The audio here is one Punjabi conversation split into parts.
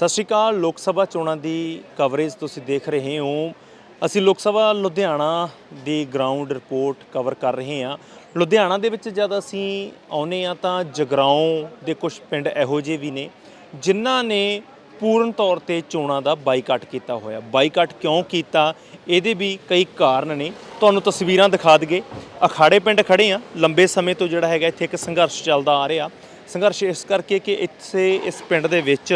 ਸਤਿ ਸ਼੍ਰੀ ਅਕਾਲ, ਲੋਕ ਸਭਾ ਚੋਣਾਂ ਦੀ ਕਵਰੇਜ ਤੁਸੀਂ ਦੇਖ ਰਹੇ ਹੋ। ਅਸੀਂ ਲੋਕ ਸਭਾ ਲੁਧਿਆਣਾ ਦੀ ਗਰਾਊਂਡ ਰਿਪੋਰਟ ਕਵਰ ਕਰ ਰਹੇ ਹਾਂ। ਲੁਧਿਆਣਾ ਦੇ ਵਿੱਚ ਜਦ ਅਸੀਂ ਆਉਨੇ ਆ ਤਾਂ ਜਗਰਾਉਂ ਦੇ ਕੁਝ ਪਿੰਡ ਇਹੋ ਜਿਹੇ ਵੀ ਨੇ, ਜਿਨ੍ਹਾਂ ਨੇ ਪੂਰਨ ਤੌਰ ਤੇ ਚੋਣਾਂ ਦਾ ਬਾਈਕਾਟ ਕੀਤਾ ਹੋਇਆ। ਬਾਈਕਾਟ ਕਿਉਂ ਕੀਤਾ? ਇਹਦੇ ਵੀ ਕਈ ਕਾਰਨ ਨੇ। ਤੁਹਾਨੂੰ ਤਸਵੀਰਾਂ ਦਿਖਾ ਦਈਏ। ਅਖਾੜੇ ਪਿੰਡ ਖੜੇ ਆ ਲੰਬੇ ਸਮੇਂ ਤੋਂ ਜਿਹੜਾ ਹੈਗਾ ਇੱਥੇ ਇੱਕ ਸੰਘਰਸ਼ ਚੱਲਦਾ ਆ ਰਿਹਾ। ਸੰਘਰਸ਼ ਇਸ ਕਰਕੇ ਕਿ ਇੱਥੇ ਇਸ ਪਿੰਡ ਦੇ ਵਿੱਚ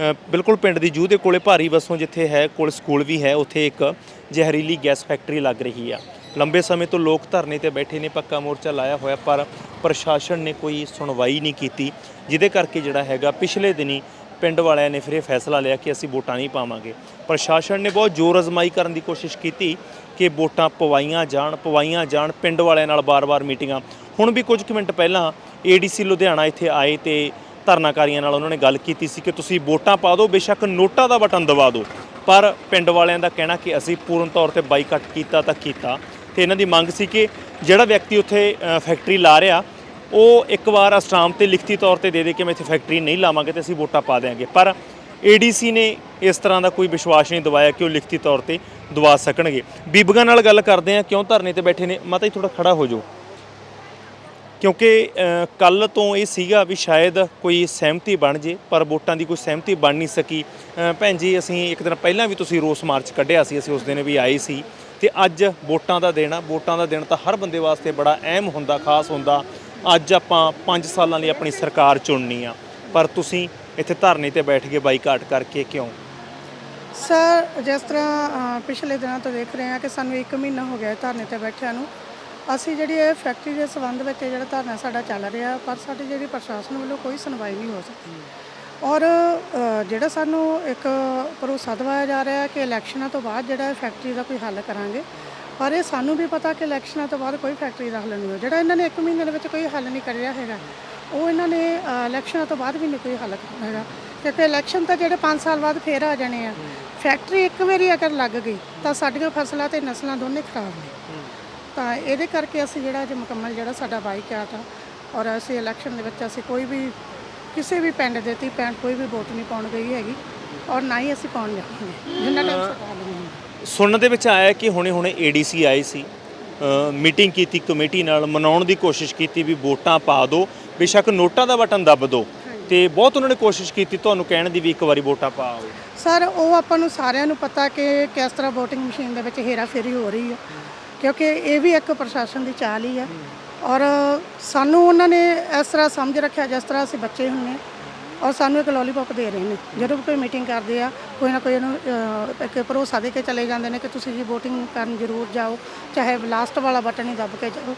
ਬਿਲਕੁਲ ਪਿੰਡ ਦੀ ਜੂਹ ਦੇ ਕੋਲੇ ਭਾਰੀ ਵਸੋਂ ਜਿੱਥੇ ਹੈ, ਕੋਲ ਸਕੂਲ ਵੀ ਹੈ, ਉੱਥੇ ਇੱਕ ਜ਼ਹਿਰੀਲੀ ਗੈਸ ਫੈਕਟਰੀ ਲੱਗ ਰਹੀ ਆ। ਲੰਬੇ ਸਮੇਂ ਤੋਂ ਲੋਕ ਧਰਨੇ ਤੇ ਬੈਠੇ ਨੇ, ਪੱਕਾ ਮੋਰਚਾ ਲਾਇਆ ਹੋਇਆ, ਪਰ ਪ੍ਰਸ਼ਾਸਨ ਨੇ ਕੋਈ ਸੁਣਵਾਈ ਨਹੀਂ ਕੀਤੀ, ਜਿਹਦੇ ਕਰਕੇ ਜਿਹੜਾ ਹੈਗਾ, ਪਿਛਲੇ ਦਿਨੀ ਪਿੰਡ ਵਾਲਿਆਂ ਨੇ ਫਿਰ ਇਹ ਫੈਸਲਾ ਲਿਆ ਕਿ ਅਸੀਂ ਵੋਟਾਂ ਨਹੀਂ ਪਾਵਾਂਗੇ। ਪ੍ਰਸ਼ਾਸਨ ਨੇ ਬਹੁਤ ਜ਼ੋਰ ਅਜ਼ਮਾਈ ਕਰਨ ਦੀ ਕੋਸ਼ਿਸ਼ ਕੀਤੀ ਕਿ ਵੋਟਾਂ ਪਵਾਈਆਂ ਜਾਣ ਪਵਾਈਆਂ ਜਾਣ, ਪਿੰਡ ਵਾਲਿਆਂ ਨਾਲ ਬਾਰ-ਬਾਰ ਮੀਟਿੰਗਾਂ। ਹੁਣ ਵੀ ਕੁਝ ਕੁ ਮਿੰਟ ਪਹਿਲਾਂ ਏਡੀਸੀ ਲੁਧਿਆਣਾ ਇੱਥੇ ਆਏ ਤੇ ਧਰਨਾਕਾਰੀਆਂ ਨਾਲ ਉਹਨਾਂ ਨੇ ਗੱਲ ਕੀਤੀ ਸੀ ਕਿ ਤੁਸੀਂ ਵੋਟਾਂ ਪਾ ਦਿਓ, ਬੇਸ਼ੱਕ ਨੋਟਾਂ ਦਾ ਬਟਨ ਦਬਾ ਦਿਓ। ਪਰ ਪਿੰਡ ਵਾਲਿਆਂ ਦਾ ਕਹਿਣਾ ਕਿ ਅਸੀਂ ਪੂਰਨ ਤੌਰ ਤੇ ਬਾਈਕਾਟ ਕੀਤਾ ਤਾਂ ਕੀਤਾ। ਤੇ ਇਹਨਾਂ ਦੀ ਮੰਗ ਸੀ ਕਿ ਜਿਹੜਾ ਵਿਅਕਤੀ ਉੱਥੇ ਫੈਕਟਰੀ ਲਾ ਰਿਹਾ, ਉਹ ਇੱਕ ਵਾਰ ਅਸਟਾਮ ਤੇ ਲਿਖਤੀ ਤੌਰ ਤੇ ਦੇ ਦੇ ਕਿ ਮੈਂ ਇੱਥੇ ਫੈਕਟਰੀ ਨਹੀਂ ਲਾਵਾਂਗੇ ਤੇ ਅਸੀਂ ਵੋਟਾਂ ਪਾ ਦੇਾਂਗੇ ਪਰ ਏਡੀਸੀ ਨੇ ਇਸ ਤਰ੍ਹਾਂ ਦਾ ਕੋਈ ਵਿਸ਼ਵਾਸ ਨਹੀਂ ਦਵਾਇਆ ਕਿ ਉਹ ਲਿਖਤੀ ਤੌਰ ਤੇ ਦਵਾ ਸਕਣਗੇ। ਬੀਬੀਆਂ ਨਾਲ ਗੱਲ ਕਰਦੇ ਆ ਕਿਉਂ ਧਰਨੇ ਤੇ ਬੈਠੇ ਨੇ? ਮਾਤਾ ਜੀ ਥੋੜਾ ਖੜਾ ਹੋ ਜਾਓ। ਕਿਉਂਕਿ ਕੱਲ ਤੋਂ ਇਹ ਸੀਗਾ ਵੀ ਸ਼ਾਇਦ ਕੋਈ ਸਹਿਮਤੀ ਬਣ ਜੇ, ਪਰ ਵੋਟਾਂ ਦੀ ਕੋਈ ਸਹਿਮਤੀ ਬਣ ਨਹੀਂ ਸਕੀ। ਭੈਣ ਜੀ, ਅਸੀਂ ਇੱਕ ਦਿਨ ਪਹਿਲਾਂ ਵੀ ਤੁਸੀਂ ਰੋਸ ਮਾਰਚ ਕੱਢਿਆ ਸੀ, ਅਸੀਂ ਉਸ ਦਿਨ ਵੀ ਆਏ ਸੀ ਤੇ ਅੱਜ ਵੋਟਾਂ ਦਾ ਦਿਨ ਆ। ਵੋਟਾਂ ਦਾ ਦਿਨ ਤਾਂ ਹਰ ਬੰਦੇ ਵਾਸਤੇ ਬੜਾ ਅਹਿਮ ਹੁੰਦਾ, ਖਾਸ ਹੁੰਦਾ। ਅੱਜ ਆਪਾਂ 5 ਸਾਲਾਂ ਲਈ ਆਪਣੀ ਸਰਕਾਰ ਚੁਣਨੀ ਆ। ਪਰ ਤੁਸੀਂ ਇੱਥੇ ਧਰਨੇ ਤੇ ਬੈਠ ਕੇ ਬਾਈਕਾਟ ਕਰਕੇ ਕਿਉਂ? ਸਰ, ਜਿਸ ਤਰ੍ਹਾਂ ਪਿਛਲੇ ਦਿਨਾਂ ਤੋਂ ਦੇਖ ਰਹੇ ਹਾਂ ਕਿ ਸਾਨੂੰ 1 ਮਹੀਨਾ ਹੋ ਗਿਆ ਧਰਨੇ ਤੇ ਬੈਠਿਆਂ ਨੂੰ। ਅਸੀਂ ਜਿਹੜੀ ਇਹ ਫੈਕਟਰੀ ਦੇ ਸੰਬੰਧ ਵਿੱਚ ਇਹ ਜਿਹੜਾ ਧਰਨਾ ਸਾਡਾ ਚੱਲ ਰਿਹਾ ਪਰ ਸਾਡੀ ਜਿਹੜੀ ਪ੍ਰਸ਼ਾਸਨ ਵੱਲੋਂ ਕੋਈ ਸੁਣਵਾਈ ਨਹੀਂ ਹੋ ਸਕੀ। ਔਰ ਅ, ਜਿਹੜਾ ਸਾਨੂੰ ਇੱਕ ਭਰੋਸਾ ਦਿਵਾਇਆ ਜਾ ਰਿਹਾ ਹੈ ਕਿ ਇਲੈਕਸ਼ਨਾਂ ਤੋਂ ਬਾਅਦ ਜਿਹੜਾ ਇਹ ਫੈਕਟਰੀ ਦਾ ਕੋਈ ਹੱਲ ਕਰਾਂਗੇ ਪਰ ਇਹ ਸਾਨੂੰ ਵੀ ਪਤਾ ਕਿ ਇਲੈਕਸ਼ਨਾਂ ਤੋਂ ਬਾਅਦ ਕੋਈ ਫੈਕਟਰੀ ਦਾ ਹੱਲ ਨਹੀਂ ਹੋ ਜਿਹੜਾ ਇਹਨਾਂ ਨੇ 1 ਮਹੀਨੇ ਦੇ ਵਿੱਚ ਕੋਈ ਹੱਲ ਨਹੀਂ ਕਰਿਆ ਹੈਗਾ ਉਹ ਇਹਨਾਂ ਨੇ ਅ, ਇਲੈਕਸ਼ਨਾਂ ਤੋਂ ਬਾਅਦ ਵੀ ਨਹੀਂ ਕੋਈ ਹੱਲ ਕਰਨਾ ਹੈਗਾ। ਕਿਉਂਕਿ ਇਲੈਕਸ਼ਨ ਤਾਂ ਜਿਹੜੇ 5 ਸਾਲ ਬਾਅਦ ਫੇਰ ਆ ਜਾਣੇ ਆ। ਫੈਕਟਰੀ ਇੱਕ ਵਾਰੀ ਅਗਰ ਲੱਗ ਗਈ ਤਾਂ ਸਾਡੀਆਂ ਫਸਲਾਂ ਤੇ ਨਸਲਾਂ ਦੋਨੇ ਖਰਾਬ ਨੇ। ਤਾਂ ਇਹਦੇ ਕਰਕੇ ਅਸੀਂ ਜਿਹੜਾ ਅੱਜ ਮੁਕੰਮਲ ਜਿਹੜਾ ਸਾਡਾ ਬਾਈਕਾਟ ਆ ਔਰ ਅਸੀਂ ਇਲੈਕਸ਼ਨ ਦੇ ਵਿੱਚ ਅਸੀਂ ਕੋਈ ਵੀ ਕਿਸੇ ਵੀ ਪਿੰਡ ਦੇ ਤੀ ਪਿੰਡ ਕੋਈ ਵੀ ਵੋਟ ਨਹੀਂ ਪਾਉਣ ਗਈ ਹੈਗੀ ਔਰ ਨਾ ਹੀ ਅਸੀਂ ਪਾਉਣ ਜਾਵਾਂਗੇ ਜਿੰਨਾ ਟਾਈਮ ਸਰਕਾਰ ਨਹੀਂ ਸੁਣਨ ਦੇ ਵਿੱਚ ਆਇਆ ਕਿ ਹੁਣੇ ਹੁਣੇ ਏਡੀਸੀ ਆਏ ਸੀ ਮੀਟਿੰਗ ਕੀਤੀ ਕਮੇਟੀ ਨਾਲ ਮਨਾਉਣ ਦੀ ਕੋਸ਼ਿਸ਼ ਕੀਤੀ ਵੀ ਵੋਟਾਂ ਪਾ ਦਿਓ ਬੇਸ਼ੱਕ ਨੋਟਾਂ ਦਾ ਬਟਨ ਦੱਬ ਦਿਓ ਤੇ ਬਹੁਤ ਉਹਨਾਂ ਨੇ ਕੋਸ਼ਿਸ਼ ਕੀਤੀ ਤੁਹਾਨੂੰ ਕਹਿਣ ਦੀ ਵੀ ਇੱਕ ਵਾਰੀ ਵੋਟਾਂ ਪਾਓ। ਸਰ ਉਹ ਆਪਾਂ ਨੂੰ ਸਾਰਿਆਂ ਨੂੰ ਪਤਾ ਕਿ ਕਿਸ ਤਰ੍ਹਾਂ VOTING ਮਸ਼ੀਨ ਦੇ ਵਿੱਚ ਹੇਰਾਫੇਰੀ ਹੋ ਰਹੀ ਹੈ ਕਿਉਂਕਿ ਇਹ ਵੀ ਇੱਕ ਪ੍ਰਸ਼ਾਸਨ ਦੀ ਚਾਲ ਹੀ ਆ। ਔਰ ਸਾਨੂੰ ਉਹਨਾਂ ਨੇ ਇਸ ਤਰ੍ਹਾਂ ਸਮਝ ਰੱਖਿਆ ਜਿਸ ਤਰ੍ਹਾਂ ਅਸੀਂ ਬੱਚੇ ਹੁੰਦੇ ਹਾਂ ਔਰ ਸਾਨੂੰ ਇੱਕ ਲੋਲੀਪੌਪ ਦੇ ਰਹੇ ਨੇ। ਜਦੋਂ ਵੀ ਕੋਈ ਮੀਟਿੰਗ ਕਰਦੇ ਆ ਕੋਈ ਨਾ ਕੋਈ ਇਹਨੂੰ ਅਹ, ਇੱਕ ਭਰੋਸਾ ਦੇ ਕੇ ਚਲੇ ਜਾਂਦੇ ਨੇ ਕਿ ਤੁਸੀਂ ਜੀ VOTING ਕਰਨ ਜ਼ਰੂਰ ਜਾਓ ਚਾਹੇ ਲਾਸਟ ਵਾਲਾ ਬਟਨ ਹੀ ਦੱਬ ਕੇ ਜਾਓ।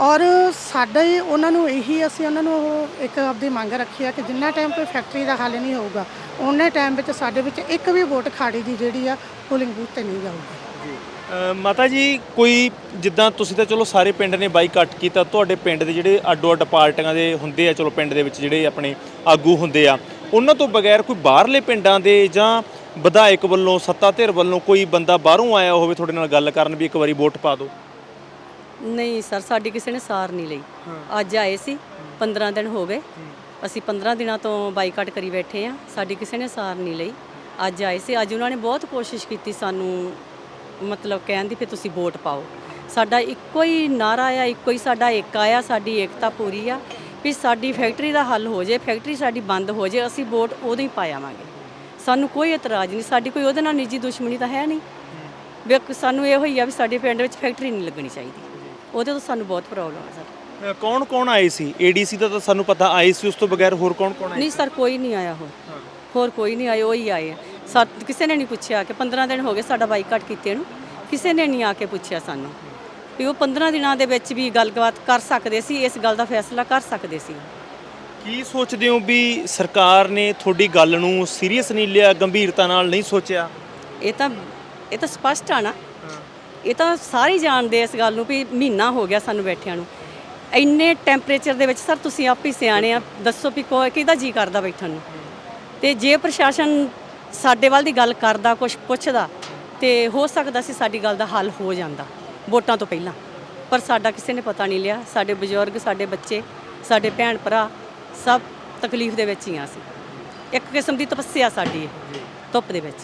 ਔਰ ਸਾਡਾ ਹੀ ਉਹਨਾਂ ਨੂੰ ਇਹੀ ਅਸੀਂ ਉਹਨਾਂ ਨੂੰ ਉਹ ਇੱਕ ਆਪਦੀ ਮੰਗ ਰੱਖੀ ਆ ਕਿ ਜਿੰਨਾ ਟਾਈਮ ਕੋਈ ਫੈਕਟਰੀ ਦਾ ਹੱਲ ਨਹੀਂ ਹੋਊਗਾ ਉਹਨੇ ਟਾਈਮ ਵਿੱਚ ਸਾਡੇ ਵਿੱਚ ਇੱਕ ਵੀ ਵੋਟ ਖਾੜੀ ਦੀ ਜਿਹੜੀ ਆ ਪੋਲਿੰਗ ਬੂਥ ਤੇ ਨਹੀਂ ਜਾਊਗੀ। ਮਾਤਾ ਜੀ ਕੋਈ ਜਿੱਦਾਂ ਤੁਸੀਂ ਤਾਂ ਚਲੋ ਸਾਰੇ ਪਿੰਡ ਨੇ ਬਾਈਕਾਟ ਕੀਤਾ ਤੁਹਾਡੇ ਪਿੰਡ ਦੇ ਜਿਹੜੇ ਅੱਡੋ ਅੱਡ ਪਾਰਟੀਆਂ ਦੇ ਹੁੰਦੇ ਆ ਚਲੋ ਪਿੰਡ ਦੇ ਵਿੱਚ ਜਿਹੜੇ ਆਪਣੇ ਆਗੂ ਹੁੰਦੇ ਆ ਉਹਨਾਂ ਤੋਂ ਬਗੈਰ ਕੋਈ ਬਾਹਰਲੇ ਪਿੰਡਾਂ ਦੇ ਜਾਂ ਵਿਧਾਇਕ ਵੱਲੋਂ ਸੱਤਾ ਧਿਰ ਵੱਲੋਂ ਕੋਈ ਬੰਦਾ ਬਾਹਰੋਂ ਆਇਆ ਹੋਵੇ ਤੁਹਾਡੇ ਨਾਲ ਗੱਲ ਕਰਨ ਵੀ ਇੱਕ ਵਾਰੀ ਵੋਟ ਪਾ ਦਿਓ? ਨਹੀਂ ਸਰ ਸਾਡੀ ਕਿਸੇ ਨੇ ਸਾਰ ਨਹੀਂ ਲਈ। ਅੱਜ ਆਏ ਸੀ 15 ਦਿਨ ਹੋ ਗਏ। ਅਸੀਂ 15 ਦਿਨਾਂ ਤੋਂ ਬਾਈਕਾਟ ਕਰੀ ਬੈਠੇ ਆ ਸਾਡੀ ਕਿਸੇ ਨੇ ਸਾਰ ਨਹੀਂ ਲਈ। ਅੱਜ ਆਏ ਸੀ ਅੱਜ ਉਹਨਾਂ ਨੇ ਬਹੁਤ ਕੋਸ਼ਿਸ਼ ਕੀਤੀ ਸਾਨੂੰ ਮਤਲਬ ਕਹਿਣ ਦੀ ਫਿਰ ਤੁਸੀਂ ਵੋਟ ਪਾਓ। ਸਾਡਾ ਇੱਕੋ ਹੀ ਨਾਰਾ ਆ ਇੱਕੋ ਹੀ ਸਾਡਾ ਇੱਕ ਆਇਆ ਸਾਡੀ ਏਕਤਾ ਪੂਰੀ ਆ ਵੀ ਸਾਡੀ ਫੈਕਟਰੀ ਦਾ ਹੱਲ ਹੋ ਜੇ ਫੈਕਟਰੀ ਸਾਡੀ ਬੰਦ ਹੋ ਜੇ ਅਸੀਂ ਵੋਟ ਉਦੋਂ ਹੀ ਪਾਵਾਂਗੇ ਸਾਨੂੰ ਕੋਈ ਇਤਰਾਜ਼ ਨਹੀਂ ਸਾਡੀ ਕੋਈ ਉਹਦੇ ਨਾਲ ਨਿੱਜੀ ਦੁਸ਼ਮਣੀ ਤਾਂ ਹੈ ਨਹੀਂ। ਵੀ ਸਾਨੂੰ ਇਹੋ ਹੀ ਆ ਵੀ ਸਾਡੇ ਪਿੰਡ ਵਿੱਚ ਫੈਕਟਰੀ ਨਹੀਂ ਲੱਗਣੀ ਚਾਹੀਦੀ। ਉਹਦੇ ਤੋਂ ਸਾਨੂੰ ਬਹੁਤ ਪ੍ਰੋਬਲਮ ਆ ਸਰ। ਕੌਣ ਕੌਣ ਆਏ ਸੀ? ਏਡੀਸੀ ਦਾ ਤਾਂ ਸਾਨੂੰ ਪਤਾ ਆਏ ਸੀ ਉਸ ਤੋਂ ਬਗੈਰ ਹੋਰ ਕੌਣ ਕੌਣ ਆਏ ਨਹੀਂ ਸਰ ਕੋਈ ਨਹੀਂ ਆਇਆ ਹੋਰ। ਹੋਰ ਕੋਈ ਨਹੀਂ ਆਇਆ ਉਹ ਹੀ ਆਏ ਆ। ਸਾ ਕਿਸੇ ਨੇ ਨਹੀਂ ਪੁੱਛਿਆ ਕਿ 15 ਦਿਨ ਹੋ ਗਏ ਸਾਡਾ ਬਾਈਕਾਟ ਕੀਤੇ ਨੂੰ ਕਿਸੇ ਨੇ ਨਹੀਂ ਆ ਕੇ ਪੁੱਛਿਆ ਸਾਨੂੰ। ਵੀ ਉਹ 15 ਦਿਨਾਂ ਦੇ ਵਿੱਚ ਵੀ ਗੱਲਬਾਤ ਕਰ ਸਕਦੇ ਸੀ ਇਸ ਗੱਲ ਦਾ ਫੈਸਲਾ ਕਰ ਸਕਦੇ ਸੀ। ਕੀ ਸੋਚਦੇ ਹੋ ਵੀ ਸਰਕਾਰ ਨੇ ਤੁਹਾਡੀ ਗੱਲ ਨੂੰ ਸੀਰੀਅਸ ਨਹੀਂ ਲਿਆ ਗੰਭੀਰਤਾ ਨਾਲ ਨਹੀਂ ਸੋਚਿਆ? ਇਹ ਤਾਂ ਇਹ ਤਾਂ ਸਪਸ਼ਟ ਆ ਨਾ। ਇਹ ਤਾਂ ਸਾਰੇ ਜਾਣਦੇ ਇਸ ਗੱਲ ਨੂੰ ਵੀ ਮਹੀਨਾ ਹੋ ਗਿਆ ਸਾਨੂੰ ਬੈਠਿਆਂ ਨੂੰ। ਇੰਨੇ ਟੈਂਪਰੇਚਰ ਦੇ ਵਿੱਚ ਸਰ ਤੁਸੀਂ ਆਪ ਹੀ ਸਿਆਣੇ ਆ ਦੱਸੋ ਵੀ ਕੋ ਕਿਹਦਾ ਜੀ ਕਰਦਾ ਬੈਠਣ ਨੂੰ? ਤੇ ਜੇ ਪ੍ਰਸ਼ਾਸਨ ਸਾਡੇ ਵੱਲ ਦੀ ਗੱਲ ਕਰਦਾ ਕੁਝ ਪੁੱਛਦਾ ਤੇ ਹੋ ਸਕਦਾ ਸੀ ਸਾਡੀ ਗੱਲ ਦਾ ਹੱਲ ਹੋ ਜਾਂਦਾ ਵੋਟਾਂ ਤੋਂ ਪਹਿਲਾਂ। ਪਰ ਸਾਡਾ ਕਿਸੇ ਨੇ ਪਤਾ ਨਹੀਂ ਲਿਆ ਸਾਡੇ ਬਜ਼ੁਰਗ ਸਾਡੇ ਬੱਚੇ ਸਾਡੇ ਭੈਣ ਭਰਾ ਸਭ ਤਕਲੀਫ ਦੇ ਵਿੱਚ ਹੀ ਆ ਸੀ। ਇੱਕ ਕਿਸਮ ਦੀ ਤਪੱਸਿਆ ਸਾਡੀ ਇਹ ਧੁੱਪ ਦੇ ਵਿੱਚ।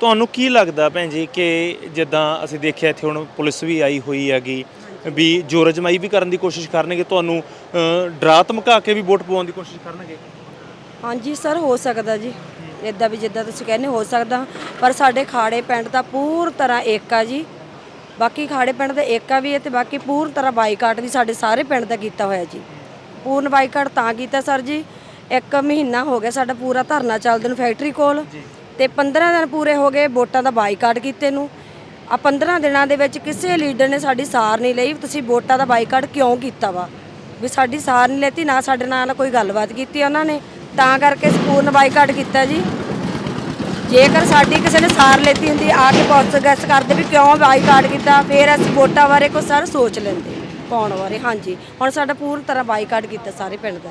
ਤੁਹਾਨੂੰ ਕੀ ਲੱਗਦਾ ਭੈਣ ਜੀ ਕਿ ਜਿੱਦਾਂ ਅਸੀਂ ਦੇਖਿਆ ਇੱਥੇ ਹੁਣ ਪੁਲਿਸ ਵੀ ਆਈ ਹੋਈ ਹੈਗੀ ਵੀ ਜੋਰ ਅਜਮਾਈ ਵੀ ਕਰਨ ਦੀ ਕੋਸ਼ਿਸ਼ ਕਰਨਗੇ ਤੁਹਾਨੂੰ ਅ, ਡਰਾ ਧਮਕਾ ਕੇ ਵੀ ਵੋਟ ਪਵਾਉਣ ਦੀ ਕੋਸ਼ਿਸ਼ ਕਰਨਗੇ? ਹਾਂਜੀ ਸਰ ਹੋ ਸਕਦਾ ਜੀ। ਇਦਾਂ ਵੀ ਜਿੱਦਾਂ ਤੁਸੀਂ ਕਹਿੰਦੇ ਹੋ ਸਕਦਾ ਪਰ ਸਾਡੇ ਖਾੜੇ ਪਿੰਡ ਦਾ ਪੂਰ ਤਰ੍ਹਾਂ ਏਕਾ ਜੀ। ਬਾਕੀ ਖਾੜੇ ਪਿੰਡ ਦਾ ਏਕਾ ਵੀ ਹੈ ਤੇ ਬਾਕੀ ਪੂਰ ਤਰ੍ਹਾਂ ਬਾਈਕਾਟ ਵੀ ਸਾਡੇ ਸਾਰੇ ਪਿੰਡ ਦਾ ਕੀਤਾ ਹੋਇਆ ਜੀ। ਪੂਰਨ ਬਾਈਕਾਟ ਤਾਂ ਕੀਤਾ ਸਰ ਜੀ। ਇੱਕ ਮਹੀਨਾ ਹੋ ਗਿਆ ਸਾਡਾ ਪੂਰਾ ਧਰਨਾ ਚੱਲਦੇ ਨੂੰ ਫੈਕਟਰੀ ਕੋਲ ਤੇ 15 ਦਿਨ ਪੂਰੇ ਹੋ ਗਏ ਵੋਟਾਂ ਦਾ ਬਾਈਕਾਟ ਕੀਤੇ ਨੂੰ। ਆ 15 ਦਿਨਾਂ ਦੇ ਵਿੱਚ ਕਿਸੇ ਲੀਡਰ ਨੇ ਸਾਡੀ ਸਾਰ ਨਹੀਂ ਲਈ ਤੁਸੀਂ ਵੋਟਾਂ ਦਾ ਬਾਈਕਾਟ ਕਿਉਂ ਕੀਤਾ ਵਾ? ਵੀ ਸਾਡੀ ਸਾਰ ਨਹੀਂ ਲੈਤੀ ਨਾ ਸਾਡੇ ਨਾਲ ਕੋਈ ਗੱਲਬਾਤ ਕੀਤੀ ਉਹਨਾਂ ਨੇ। ਤਾਂ ਕਰਕੇ ਸੰਪੂਰਨ ਬਾਈਕਾਟ ਕੀਤਾ ਜੀ। ਜੇਕਰ ਸਾਡੀ ਕਿਸੇ ਨੇ ਸਾਰ ਲੈਤੀ ਹੁੰਦੀ ਆ ਕੇ ਪੁੱਛ ਗੈਸ ਕਰਦੇ ਵੀ ਕਿਉਂ ਬਾਈਕਾਟ ਕੀਤਾ ਫਿਰ ਅਸੀਂ ਵੋਟਾਂ ਬਾਰੇ ਕੋਈ ਸਰ ਸੋਚ ਲੈਂਦੇ ਪਾਉਣ ਬਾਰੇ ਹਾਂਜੀ। ਹੁਣ ਸਾਡਾ ਪੂਰੀ ਤਰ੍ਹਾਂ ਬਾਈਕਾਟ ਕੀਤਾ ਸਾਰੇ ਪਿੰਡ ਦਾ।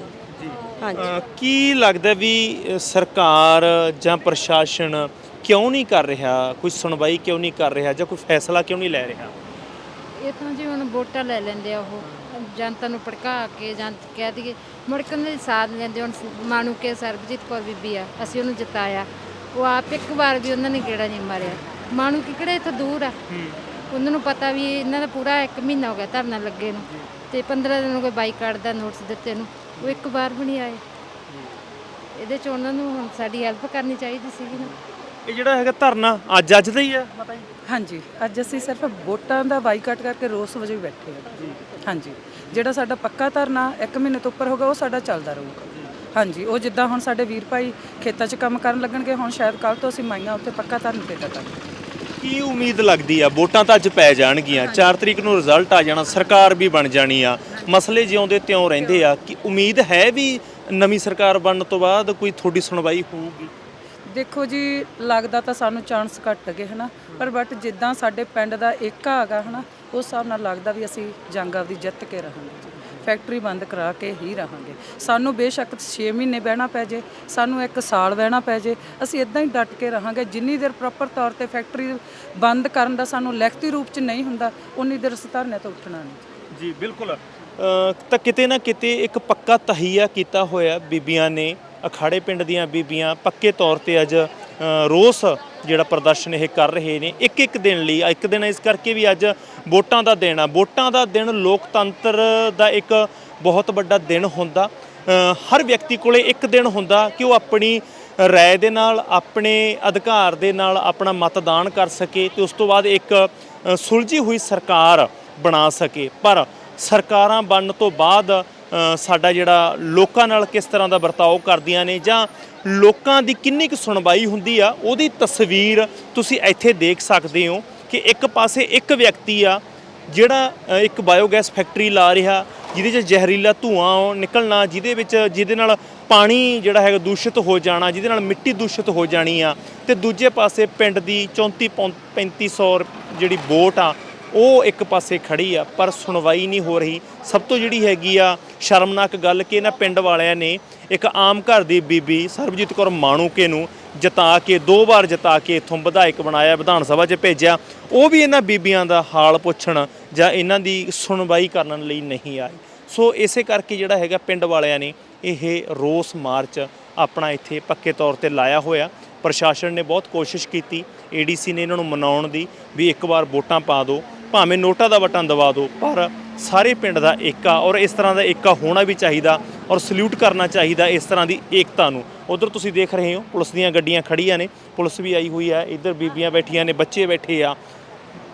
ਹਾਂਜੀ। ਕੀ ਲੱਗਦਾ ਵੀ ਸਰਕਾਰ ਜਾਂ ਪ੍ਰਸ਼ਾਸਨ ਕਿਉਂ ਨਹੀਂ ਕਰ ਰਿਹਾ? ਕੋਈ ਸੁਣਵਾਈ ਕਿਉਂ ਨਹੀਂ ਕਰ ਰਿਹਾ ਜਾਂ ਕੋਈ ਫੈਸਲਾ ਕਿਉਂ ਨਹੀਂ ਲੈ ਰਿਹਾ? ਇਹ ਤਾਂ ਜੀ ਹੁਣ ਵੋਟਾਂ ਲੈ ਲੈਂਦੇ ਆ ਉਹ। ਜਨਤਾ ਨੂੰ ਭੜਕਾ ਕੇ ਜਾਂ ਕਹਿ ਦਈਏ ਮੁੜ ਕੇ ਉਹਨਾਂ ਦੀ ਸਾਥ ਲੈਂਦੇ ਹੁਣ ਮਾਣੂ ਕੇ ਸਰਬਜੀਤ ਕੌਰ ਬੀਬੀ ਆ ਅਸੀਂ ਉਹਨੂੰ ਜਿਤਾਇਆ। ਉਹ ਆਪ ਇੱਕ ਵਾਰ ਵੀ ਉਹਨਾਂ ਨੇ ਗੇੜਾ ਨਹੀਂ ਮਾਰਿਆ। ਮਾਣੂ ਕੀ ਕਿਹੜਾ ਇੱਥੋਂ ਦੂਰ ਆ? ਉਹਨਾਂ ਨੂੰ ਪਤਾ ਵੀ ਇਹਨਾਂ ਦਾ ਪੂਰਾ 1 ਮਹੀਨਾ ਹੋ ਗਿਆ ਧਰਨਾ ਲੱਗੇ ਨੂੰ। ਤੇ 15 ਦਿਨ ਗਏ ਬਾਈਕਾਟ ਦਾ ਨੋਟਿਸ ਦਿੱਤੇ ਨੂੰ। ਉਹ ਇੱਕ ਵਾਰ ਵੀ ਨਹੀਂ ਆਏ। ਇਹਦੇ ਚ ਉਹਨਾਂ ਨੂੰ ਹੁਣ ਸਾਡੀ ਹੈਲਪ ਕਰਨੀ ਚਾਹੀਦੀ ਸੀਗੀ ਨਾ। ਇਹ ਜਿਹੜਾ ਹੈਗਾ ਧਰਨਾ ਅੱਜ ਅੱਜ ਦਾ ਹੀ ਹੈ? ਮਾਤਾ ਜੀ ਹਾਂਜੀ ਅੱਜ ਅਸੀਂ ਸਿਰਫ ਵੋਟਾਂ ਦਾ ਬਾਈਕਾਟ ਕਰਕੇ ਰੋਸ ਵਜੋਂ ਬੈਠੇ ਹਾਂ। ਹਾਂਜੀ ਜਿਹੜਾ ਸਾਡਾ ਪੱਕਾ ਧਰਨਾ 1 ਮਹੀਨੇ ਤੋਂ ਉੱਪਰ ਹੋ ਗਿਆ ਉਹ ਸਾਡਾ ਚੱਲਦਾ ਰਹੂਗਾ। ਹਾਂਜੀ ਉਹ ਜਿੱਦਾਂ ਹੁਣ ਸਾਡੇ ਵੀਰ ਭਾਈ ਖੇਤਾਂ 'ਚ ਕੰਮ ਕਰਨ ਲੱਗਣਗੇ ਹੁਣ ਸ਼ਾਇਦ ਕੱਲ ਤੋਂ ਅਸੀਂ ਮਾਈਆਂ ਉੱਤੇ ਪੱਕਾ ਧਰਨ ਤੇ ਕਰਾਂਗੇ ਕੀ ਉਮੀਦ ਲੱਗਦੀ ਆ? ਵੋਟਾਂ ਤਾਂ ਅੱਜ ਪੈ ਜਾਣਗੀਆਂ। 4 ਤਰੀਕ ਨੂੰ ਰਿਜ਼ਲਟ ਆ ਜਾਣਾ ਸਰਕਾਰ ਵੀ ਬਣ ਜਾਣੀ ਆ। ਮਸਲੇ ਜਿਉਂਦੇ ਤਿਉਂ ਰਹਿੰਦੇ ਆ। ਕਿ ਉਮੀਦ ਹੈ ਵੀ ਨਵੀਂ ਸਰਕਾਰ ਬਣਨ ਤੋਂ ਬਾਅਦ ਕੋਈ ਤੁਹਾਡੀ ਸੁਣਵਾਈ ਹੋਊਗੀ? ਦੇਖੋ ਜੀ ਲੱਗਦਾ ਤਾਂ ਸਾਨੂੰ ਚਾਂਸ ਘੱਟ ਗਏ ਹਨਾ? ਪਰ ਬਟ ਜਿੱਦਾਂ ਸਾਡੇ ਪਿੰਡ ਦਾ ਏਕਾ ਹੈਗਾ ਹਨਾ? ਉਸ ਹਿਸਾਬ ਨਾਲ ਲੱਗਦਾ ਵੀ ਅਸੀਂ ਜੰਗ ਆਪਦੀ ਜਿੱਤ ਕੇ ਰਹਾਂਗੇ ਫੈਕਟਰੀ ਬੰਦ ਕਰਾ ਕੇ ਹੀ ਰਹਾਂਗੇ। ਸਾਨੂੰ ਬੇਸ਼ੱਕ 6 ਮਹੀਨੇ ਬਹਿਣਾ ਪੈ ਜੇ, ਸਾਨੂੰ 1 ਸਾਲ ਬਹਿਣਾ ਪੈ ਜੇ, ਅਸੀਂ ਇਦਾਂ ਹੀ ਡਟ ਕੇ ਰਹਾਂਗੇ। ਜਿੰਨੀ ਦੇਰ ਪ੍ਰੋਪਰ ਤੌਰ ਤੇ ਫੈਕਟਰੀ ਬੰਦ ਕਰਨ ਦਾ ਸਾਨੂੰ ਲਿਖਤੀ ਰੂਪ 'ਚ ਨਹੀਂ ਹੁੰਦਾ ਉਨੀ ਦੇਰ ਅਸੀਂ ਧਰਨੇ ਤੋਂ ਉੱਠਣਾ ਨਹੀਂ। ਜੀ, ਬਿਲਕੁਲ। ਤਾਂ ਕਿਤੇ ਨਾ ਕਿਤੇ ਇੱਕ ਪੱਕਾ ਤਹੀਆ ਕੀਤਾ ਹੋਇਆ ਬੀਬੀਆਂ ਨੇ, ਅਖਾੜੇ ਪਿੰਡ ਦੀਆਂ ਬੀਬੀਆਂ ਪੱਕੇ ਤੌਰ ਤੇ ਅੱਜ ਰੋਸ ਜਿਹੜਾ ਪ੍ਰਦਰਸ਼ਨ ਇਹ ਕਰ ਰਹੇ ਨੇ, ਇੱਕ ਇੱਕ ਦਿਨ ਲਈ ਇੱਕ ਦਿਨ ਇਸ ਕਰਕੇ ਵੀ ਅੱਜ ਵੋਟਾਂ ਦਾ ਦਿਨ ਆ। ਵੋਟਾਂ ਦਾ ਦਿਨ ਲੋਕਤੰਤਰ ਦਾ ਇੱਕ ਬਹੁਤ ਵੱਡਾ ਦਿਨ ਹੁੰਦਾ। ਹਰ ਵਿਅਕਤੀ ਕੋਲੇ ਇੱਕ ਦਿਨ ਹੁੰਦਾ ਕਿ ਉਹ ਆਪਣੀ ਰਾਏ ਦੇ ਨਾਲ, ਆਪਣੇ ਅਧਿਕਾਰ ਦੇ ਨਾਲ ਆਪਣਾ ਮਤਦਾਨ ਕਰ ਸਕੇ ਤੇ ਉਸ ਤੋਂ ਬਾਅਦ ਇੱਕ ਸੁਲਝੀ ਹੋਈ ਸਰਕਾਰ ਬਣਾ ਸਕੇ। ਪਰ ਸਰਕਾਰਾਂ ਬਣਨ ਤੋਂ ਬਾਅਦ ਸਾਡਾ ਜਿਹੜਾ ਲੋਕਾਂ ਨਾਲ ਕਿਸ ਤਰ੍ਹਾਂ ਦਾ ਵਰਤਾਓ ਕਰਦੀਆਂ ਨੇ ਜਾਂ ਲੋਕਾਂ ਦੀ ਕਿੰਨੀ ਕੁ ਸੁਣਵਾਈ ਹੁੰਦੀ ਆ, ਉਹਦੀ ਤਸਵੀਰ ਤੁਸੀਂ ਇੱਥੇ ਦੇਖ ਸਕਦੇ ਹੋ ਕਿ ਇੱਕ ਪਾਸੇ ਇੱਕ ਵਿਅਕਤੀ ਆ, ਜਿਹੜਾ ਇੱਕ ਬਾਇਓਗੈਸ ਫੈਕਟਰੀ ਲਾ ਰਿਹਾ, ਜਿਹਦੇ 'ਚ ਜ਼ਹਿਰੀਲਾ ਧੂਆਂ ਨਿਕਲਣਾ, ਜਿਹਦੇ ਵਿੱਚ, ਜਿਹਦੇ ਨਾਲ ਪਾਣੀ ਜਿਹੜਾ ਹੈਗਾ ਦੂਸ਼ਿਤ ਹੋ ਜਾਣਾ, ਜਿਹਦੇ ਨਾਲ ਮਿੱਟੀ ਦੂਸ਼ਿਤ ਹੋ ਜਾਣੀ ਆ, ਤੇ ਦੂਜੇ ਪਾਸੇ ਪਿੰਡ ਦੀ 34 ਪੌਂ- 3500 ਜਿਹੜੀ ਵੋਟ ਆ ਉਹ ਇੱਕ ਪਾਸੇ ਖੜੀ ਆ, ਪਰ ਸੁਣਵਾਈ ਨਹੀਂ ਹੋ ਰਹੀ। ਸਭ ਤੋਂ ਜਿਹੜੀ ਹੈਗੀ ਆ ਸ਼ਰਮਨਾਕ ਗੱਲ ਕਿ ਇਹਨਾਂ ਪਿੰਡ ਵਾਲਿਆਂ ਨੇ ਇੱਕ ਆਮ ਘਰ ਦੀ ਬੀਬੀ ਸਰਬਜੀਤ ਕੌਰ ਮਾਣੂਕੇ ਨੂੰ ਜਿਤਾ ਕੇ, ਦੋ ਵਾਰ ਜਿਤਾ ਕੇ ਇੱਥੋਂ ਵਿਧਾਇਕ ਬਣਾਇਆ, ਵਿਧਾਨ ਸਭਾ 'ਚ ਭੇਜਿਆ। ਉਹ ਵੀ ਇਹਨਾਂ ਬੀਬੀਆਂ ਦਾ ਹਾਲ ਪੁੱਛਣ ਜਾਂ ਇਹਨਾਂ ਦੀ ਸੁਣਵਾਈ ਕਰਨ ਲਈ ਨਹੀਂ ਆਏ। ਸੋ ਇਸੇ ਕਰਕੇ ਜਿਹੜਾ ਹੈਗਾ ਪਿੰਡ ਵਾਲਿਆਂ ਨੇ ਇਹ ਰੋਸ ਮਾਰਚ ਆਪਣਾ ਇੱਥੇ ਪੱਕੇ ਤੌਰ ਤੇ ਲਾਇਆ ਹੋਇਆ। ਪ੍ਰਸ਼ਾਸਨ ਨੇ ਬਹੁਤ ਕੋਸ਼ਿਸ਼ ਕੀਤੀ, ਏਡੀਸੀ ਨੇ ਇਹਨਾਂ ਨੂੰ ਮਨਾਉਣ ਦੀ ਵੀ ਇੱਕ ਵਾਰ ਵੋਟਾਂ ਪਾ ਦਿਓ। ਭਾਵੇਂ ਨੋਟਾ ਦਾ ਬਟਨ ਦਬਾ ਦਿਓ, ਪਰ ਸਾਰੇ ਪਿੰਡ ਦਾ ਏਕਾ ਔਰ ਇਸ ਤਰ੍ਹਾਂ ਦਾ ਏਕਾ ਹੋਣਾ ਵੀ ਚਾਹੀਦਾ ਔਰ ਸਲੂਟ ਕਰਨਾ ਚਾਹੀਦਾ ਇਸ ਤਰ੍ਹਾਂ ਦੀ ਏਕਤਾ ਨੂੰ। ਉਧਰ ਤੁਸੀਂ ਦੇਖ ਰਹੇ ਹੋ, ਪੁਲਿਸ ਦੀਆਂ ਗੱਡੀਆਂ ਖੜੀਆਂ ਨੇ, ਪੁਲਿਸ ਵੀ ਆਈ ਹੋਈ ਹੈ, ਇੱਧਰ ਬੀਬੀਆਂ ਬੈਠੀਆਂ ਨੇ, ਬੱਚੇ ਬੈਠੇ ਆ।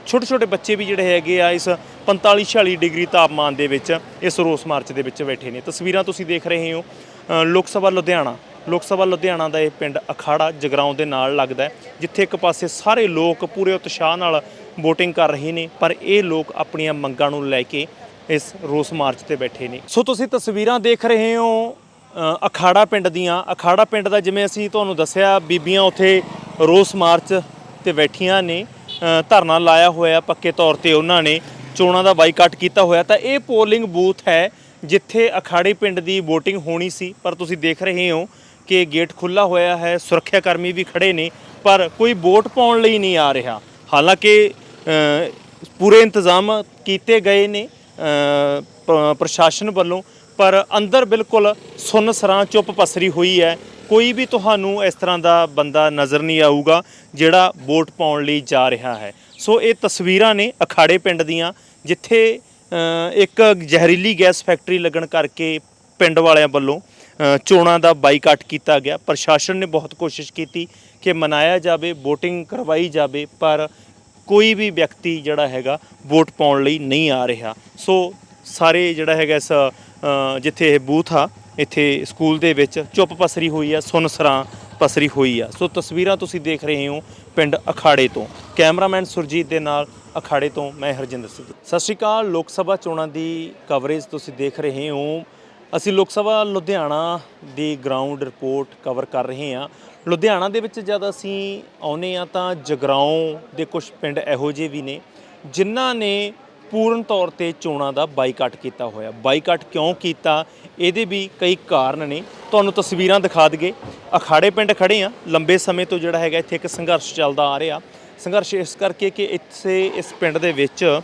ਛੋਟੇ ਛੋਟੇ ਬੱਚੇ ਵੀ ਜਿਹੜੇ ਹੈਗੇ ਆ ਇਸ 45 46 ਡਿਗਰੀ ਤਾਪਮਾਨ ਦੇ ਵਿੱਚ ਇਸ ਰੋਸ ਮਾਰਚ ਦੇ ਵਿੱਚ ਬੈਠੇ ਨੇ। ਤਸਵੀਰਾਂ ਤੁਸੀਂ ਦੇਖ ਰਹੇ ਹੋ ਲੋਕ ਸਭਾ ਲੁਧਿਆਣਾ। ਲੋਕ ਸਭਾ ਲੁਧਿਆਣਾ ਦਾ ਇਹ ਪਿੰਡ ਅਖਾੜਾ ਜਗਰਾਉਂ ਦੇ ਨਾਲ ਲੱਗਦਾ ਜਿੱਥੇ ਇੱਕ ਪਾਸੇ ਸਾਰੇ ਲੋਕ ਪੂਰੇ ਉਤਸ਼ਾਹ ਨਾਲ VOTING ਕਰ ਰਹੇ ਨੇ, ਪਰ ਇਹ ਲੋਕ ਆਪਣੀਆਂ ਮੰਗਾਂ ਨੂੰ ਲੈ ਕੇ ਇਸ ਰੋਸ ਮਾਰਚ ਤੇ ਬੈਠੇ ਨੇ। ਸੋ ਤੁਸੀਂ ਤਸਵੀਰਾਂ ਦੇਖ ਰਹੇ ਹੋ ਅਖਾੜਾ ਪਿੰਡ ਦੀਆਂ। ਅਖਾੜਾ ਪਿੰਡ ਦਾ ਜਿਵੇਂ ਅਸੀਂ ਤੁਹਾਨੂੰ ਦੱਸਿਆ, ਬੀਬੀਆਂ ਉੱਥੇ ਰੋਸ ਮਾਰਚ ਤੇ ਬੈਠੀਆਂ ਨੇ ਧਰਨਾ ਲਾਇਆ ਹੋਇਆ ਪੱਕੇ ਤੌਰ ਤੇ ਉਹਨਾਂ ਨੇ, ਚੋਣਾਂ ਦਾ ਬਾਈਕਾਟ ਕੀਤਾ ਹੋਇਆ। ਤਾਂ ਇਹ ਪੋਲਿੰਗ ਬੂਥ ਹੈ ਜਿੱਥੇ ਅਖਾੜੇ ਪਿੰਡ ਦੀ VOTING ਹੋਣੀ ਸੀ, ਪਰ ਤੁਸੀਂ ਦੇਖ ਰਹੇ ਹੋ ਕਿ ਗੇਟ ਖੁੱਲਾ ਹੋਇਆ ਹੈ, ਸੁਰੱਖਿਆ ਕਰਮੀ ਵੀ ਖੜੇ ਨੇ, ਪਰ ਕੋਈ ਵੋਟ ਪਾਉਣ ਲਈ ਨਹੀਂ ਆ ਰਿਹਾ। ਹਾਲਾਂਕਿ ਪੂਰੇ ਇੰਤਜ਼ਾਮ ਕੀਤੇ ਗਏ ਨੇ ਪ੍ਰਸ਼ਾਸਨ ਵੱਲੋਂ, ਪਰ ਅੰਦਰ ਬਿਲਕੁਲ ਸੁੰਨ ਸਰਾਂ ਚੁੱਪ ਪਸਰੀ ਹੋਈ ਹੈ। ਕੋਈ ਵੀ ਤੁਹਾਨੂੰ ਇਸ ਤਰ੍ਹਾਂ ਦਾ ਬੰਦਾ ਨਜ਼ਰ ਨਹੀਂ ਆਊਗਾ, ਜਿਹੜਾ ਵੋਟ ਪਾਉਣ ਲਈ ਜਾ ਰਿਹਾ ਹੈ। ਸੋ ਇਹ ਤਸਵੀਰਾਂ ਨੇ ਅਖਾੜੇ ਪਿੰਡ ਦੀਆਂ, ਜਿੱਥੇ ਇੱਕ ਜ਼ਹਿਰੀਲੀ ਗੈਸ ਫੈਕਟਰੀ ਲੱਗਣ ਕਰਕੇ ਪਿੰਡ ਵਾਲਿਆਂ ਵੱਲੋਂ ਚੋਣਾਂ ਦਾ ਬਾਈਕਾਟ ਕੀਤਾ ਗਿਆ। ਪ੍ਰਸ਼ਾਸਨ ਨੇ ਬਹੁਤ ਕੋਸ਼ਿਸ਼ ਕੀਤੀ ਕਿ ਮਨਾਇਆ ਜਾਵੇ VOTING ਕਰਵਾਈ ਜਾਵੇ, ਪਰ ਕੋਈ ਵੀ ਵਿਅਕਤੀ ਜਿਹੜਾ ਹੈਗਾ ਵੋਟ ਪਾਉਣ ਲਈ ਨਹੀਂ ਆ ਰਿਹਾ। ਸੋ ਸਾਰੇ ਜਿਹੜਾ ਹੈਗਾ ਇਸ ਜਿੱਥੇ ਇਹ ਬੂਥ ਆ, ਇੱਥੇ ਸਕੂਲ ਦੇ ਵਿੱਚ ਚੁੱਪ ਪਸਰੀ ਹੋਈ ਆ ਸੁਨਸਰਾਂ ਪਸਰੀ ਹੋਈ ਆ। ਸੋ ਤਸਵੀਰਾਂ ਤੁਸੀਂ ਦੇਖ ਰਹੇ ਹੋ ਪਿੰਡ ਅਖਾੜੇ ਤੋਂ। ਕੈਮਰਾਮੈਨ ਸੁਰਜੀਤ ਦੇ ਨਾਲ ਅਖਾੜੇ ਤੋਂ ਮੈਂ ਹਰਜਿੰਦਰ ਸਿੰਘ। ਸਤਿ ਸ਼੍ਰੀ ਅਕਾਲ। ਲੋਕ ਸਭਾ ਚੋਣਾਂ ਦੀ ਕਵਰੇਜ ਤੁਸੀਂ ਦੇਖ ਰਹੇ ਹੋ। ਅਸੀਂ ਲੋਕ ਸਭਾ ਲੁਧਿਆਣਾ ਦੀ ਗਰਾਊਂਡ ਰਿਪੋਰਟ ਕਵਰ ਕਰ ਰਹੇ ਹਾਂ। ਲੁਧਿਆਣਾ ਦੇ ਵਿੱਚ ਜਦ ਅਸੀਂ ਆਉਨੇ ਆ ਤਾਂ ਜਗਰਾਉਂ ਦੇ ਕੁਝ ਪਿੰਡ ਇਹੋ ਜਿਹੇ ਵੀ ਨੇ ਜਿਨ੍ਹਾਂ ਨੇ ਪੂਰਨ ਤੌਰ ਤੇ ਚੋਣਾਂ ਦਾ ਬਾਈਕਾਟ ਕੀਤਾ ਹੋਇਆ। ਬਾਈਕਾਟ ਕਿਉਂ ਕੀਤਾ? ਇਹਦੇ ਵੀ ਕਈ ਕਾਰਨ ਨੇ। ਤੁਹਾਨੂੰ ਤਸਵੀਰਾਂ ਦਿਖਾ ਦਈਏ। ਅਖਾੜੇ ਪਿੰਡ ਖੜੇ ਆ ਲੰਬੇ ਸਮੇਂ ਤੋਂ ਜਿਹੜਾ ਹੈਗਾ ਇੱਥੇ ਇੱਕ ਸੰਘਰਸ਼ ਚੱਲਦਾ ਆ ਰਿਹਾ। ਸੰਘਰਸ਼ ਇਸ ਕਰਕੇ ਕਿ ਇੱਥੇ ਇਸ ਪਿੰਡ ਦੇ ਵਿੱਚ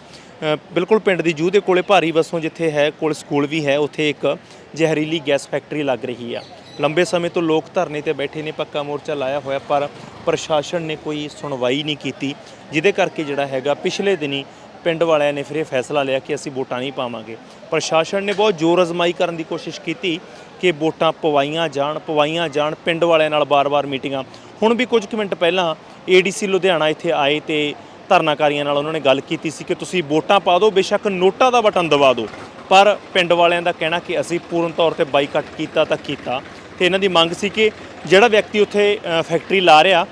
ਬਿਲਕੁਲ ਪਿੰਡ ਦੀ ਜੂਹ ਦੇ ਕੋਲੇ ਭਾਰੀ ਵਸੋਂ ਜਿੱਥੇ ਹੈ, ਕੋਲ ਸਕੂਲ ਵੀ ਹੈ, ਉੱਥੇ ਇੱਕ ਜ਼ਹਿਰੀਲੀ ਗੈਸ ਫੈਕਟਰੀ ਲੱਗ ਰਹੀ ਆ। ਲੰਬੇ ਸਮੇਂ ਤੋਂ ਲੋਕ ਧਰਨੇ ਤੇ ਬੈਠੇ ਨੇ, ਪੱਕਾ ਮੋਰਚਾ ਲਾਇਆ ਹੋਇਆ, ਪਰ ਪ੍ਰਸ਼ਾਸਨ ਨੇ ਕੋਈ ਸੁਣਵਾਈ ਨਹੀਂ ਕੀਤੀ, ਜਿਹਦੇ ਕਰਕੇ ਜਿਹੜਾ ਹੈਗਾ ਪਿਛਲੇ ਦਿਨੀ ਪਿੰਡ ਵਾਲਿਆਂ ਨੇ ਫਿਰ ਇਹ ਫੈਸਲਾ ਲਿਆ ਕਿ ਅਸੀਂ ਵੋਟਾਂ ਨਹੀਂ ਪਾਵਾਂਗੇ। ਪ੍ਰਸ਼ਾਸਨ ਨੇ ਬਹੁਤ ਜ਼ੋਰ ਅਜ਼ਮਾਈ ਕਰਨ ਦੀ ਕੋਸ਼ਿਸ਼ ਕੀਤੀ ਕਿ ਵੋਟਾਂ ਪਵਾਈਆਂ ਜਾਣ ਪਵਾਈਆਂ ਜਾਣ, ਪਿੰਡ ਵਾਲਿਆਂ ਨਾਲ ਬਾਰ-ਬਾਰ ਮੀਟਿੰਗਾਂ। ਹੁਣ ਵੀ ਕੁਝ ਕੁ ਮਿੰਟ ਪਹਿਲਾਂ ਏਡੀਸੀ ਲੁਧਿਆਣਾ ਇੱਥੇ ਆਏ ਤੇ ਧਰਨਾਕਾਰੀਆਂ ਨਾਲ ਉਹਨਾਂ ਨੇ ਗੱਲ ਕੀਤੀ ਸੀ ਕਿ ਤੁਸੀਂ ਵੋਟਾਂ ਪਾ ਦਿਓ, ਬੇਸ਼ੱਕ ਨੋਟਾਂ ਦਾ ਬਟਨ ਦਬਾ ਦਿਓ। ਪਰ ਪਿੰਡ ਵਾਲਿਆਂ ਦਾ ਕਹਿਣਾ ਕਿ ਅਸੀਂ ਪੂਰਨ ਤੌਰ ਤੇ ਬਾਈਕਾਟ ਕੀਤਾ ਤਾਂ ਕੀਤਾ। ਤੇ ਇਹਨਾਂ ਦੀ ਮੰਗ ਸੀ ਕਿ ਜਿਹੜਾ ਵਿਅਕਤੀ ਉੱਥੇ ਫੈਕਟਰੀ ਲਾ ਰਿਹਾ,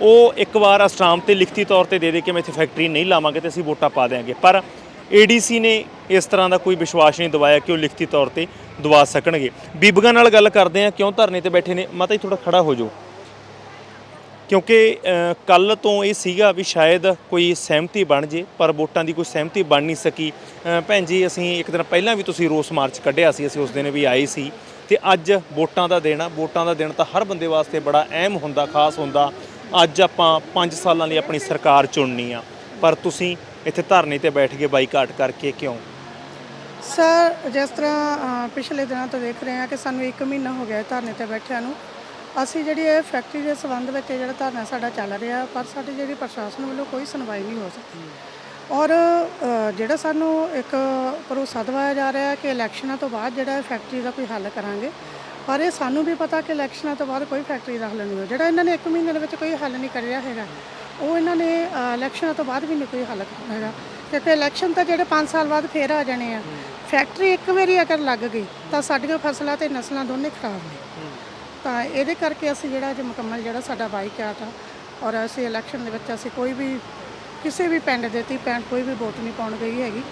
ਉਹ ਇੱਕ ਵਾਰ ਅਸਟਾਮ ਤੇ ਲਿਖਤੀ ਤੌਰ ਤੇ ਦੇ ਦੇ ਕਿ ਮੈਂ ਇੱਥੇ ਫੈਕਟਰੀ ਨਹੀਂ ਲਾਵਾਂਗੇ ਤੇ ਅਸੀਂ ਵੋਟਾਂ ਪਾ ਦੇਾਂਗੇ ਪਰ ਏਡੀਸੀ ਨੇ ਇਸ ਤਰ੍ਹਾਂ ਦਾ ਕੋਈ ਵਿਸ਼ਵਾਸ ਨਹੀਂ ਦਵਾਇਆ ਕਿ ਉਹ ਲਿਖਤੀ ਤੌਰ ਤੇ ਦਵਾ ਸਕਣਗੇ। ਬੀਬੀਆਂ ਨਾਲ ਗੱਲ ਕਰਦੇ ਆ ਕਿਉਂ ਧਰਨੇ ਤੇ ਬੈਠੇ ਨੇ? ਮਾਤਾ ਜੀ ਥੋੜਾ ਖੜਾ ਹੋ ਜਾਓ। ਕਿਉਂਕਿ ਕੱਲ ਤੋਂ ਇਹ ਸੀਗਾ ਵੀ ਸ਼ਾਇਦ ਕੋਈ ਸਹਿਮਤੀ ਬਣ ਜੇ, ਪਰ ਵੋਟਾਂ ਦੀ ਕੋਈ ਸਹਿਮਤੀ ਬਣ ਨਹੀਂ ਸਕੀ। ਭੈਣ ਜੀ, ਅਸੀਂ ਇੱਕ ਦਿਨ ਪਹਿਲਾਂ ਵੀ ਤੁਸੀਂ ਰੋਸ ਮਾਰਚ ਕੱਢਿਆ ਸੀ, ਅਸੀਂ ਉਸ ਦਿਨ ਵੀ ਆਏ ਸੀ। ਤੇ ਅੱਜ ਵੋਟਾਂ ਦਾ ਦਿਨ ਆ। ਵੋਟਾਂ ਦਾ ਦਿਨ ਤਾਂ ਹਰ ਬੰਦੇ ਵਾਸਤੇ ਬੜਾ ਅਹਿਮ ਹੁੰਦਾ, ਖਾਸ ਹੁੰਦਾ। ਅੱਜ ਆਪਾਂ 5 ਸਾਲਾਂ ਲਈ ਆਪਣੀ ਸਰਕਾਰ ਚੁਣਨੀ ਆ। ਪਰ ਤੁਸੀਂ ਇੱਥੇ ਧਰਨੇ ਤੇ ਬੈਠ ਕੇ ਬਾਈਕਾਟ ਕਰਕੇ ਕਿਉਂ? ਸਰ, ਜਿਸ ਤਰ੍ਹਾਂ ਪਿਛਲੇ ਦਿਨਾਂ ਤੋਂ ਦੇਖ ਰਹੇ ਹਾਂ ਕਿ ਸਾਨੂੰ 1 ਮਹੀਨਾ ਹੋ ਗਿਆ ਧਰਨੇ ਤੇ ਬੈਠਿਆਂ ਨੂੰ। ਅਸੀਂ ਜਿਹੜੀ ਇਹ ਫੈਕਟਰੀ ਦੇ ਸੰਬੰਧ ਵਿੱਚ ਜਿਹੜਾ ਧਰਨਾ ਸਾਡਾ ਚੱਲ ਰਿਹਾ, ਪਰ ਸਾਡੀ ਜਿਹੜੀ ਪ੍ਰਸ਼ਾਸਨ ਵੱਲੋਂ ਕੋਈ ਸੁਣਵਾਈ ਨਹੀਂ ਹੋ ਸਕਦੀ। ਔਰ ਜਿਹੜਾ ਸਾਨੂੰ ਇੱਕ ਭਰੋਸਾ ਦਿਵਾਇਆ ਜਾ ਰਿਹਾ ਹੈ ਕਿ ਇਲੈਕਸ਼ਨਾਂ ਤੋਂ ਬਾਅਦ ਜਿਹੜਾ ਫੈਕਟਰੀ ਦਾ ਕੋਈ ਹੱਲ ਕਰਾਂਗੇ। ਪਰ ਇਹ ਸਾਨੂੰ ਵੀ ਪਤਾ ਕਿ ਇਲੈਕਸ਼ਨਾਂ ਤੋਂ ਬਾਅਦ ਕੋਈ ਫੈਕਟਰੀ ਦਾ ਹੱਲ ਨਹੀਂ ਹੋ ਜਿਹੜਾ ਇਹਨਾਂ ਨੇ 1 ਮਹੀਨੇ ਦੇ ਵਿੱਚ ਕੋਈ ਹੱਲ ਨਹੀਂ ਕਰਿਆ ਹੈਗਾ, ਉਹ ਇਹਨਾਂ ਨੇ ਇਲੈਕਸ਼ਨਾਂ ਤੋਂ ਬਾਅਦ ਵੀ ਨਹੀਂ ਕੋਈ ਹੱਲ ਕਰਨਾ ਹੈਗਾ। ਕਿਉਂਕਿ ਇਲੈਕਸ਼ਨ ਤਾਂ ਜਿਹੜੇ 5 ਸਾਲ ਬਾਅਦ ਫੇਰ ਆ ਜਾਣੇ ਆ। ਫੈਕਟਰੀ ਇੱਕ ਵਾਰੀ ਅਗਰ ਲੱਗ ਗਈ, ਤਾਂ ਸਾਡੀਆਂ ਫਸਲਾਂ ਤੇ ਨਸਲਾਂ ਦੋਨੇ ਖਰਾਬ ਨੇ। ਤਾਂ ਇਹਦੇ ਕਰਕੇ ਅਸੀਂ ਜਿਹੜਾ ਅੱਜ ਮੁਕੰਮਲ ਜਿਹੜਾ ਸਾਡਾ ਬਾਈਕਾਟ ਆ, ਔਰ ਅਸੀਂ ਇਲੈਕਸ਼ਨ ਦੇ ਵਿੱਚ ਅਸੀਂ ਕੋਈ ਵੀ ਕਿਸੇ ਵੀ ਪਿੰਡ ਦੇ ਤੀ ਪਿੰਡ ਕੋਈ ਵੀ ਵੋਟ ਨਹੀਂ ਪਾਉਣ ਗਈ ਹੈਗੀ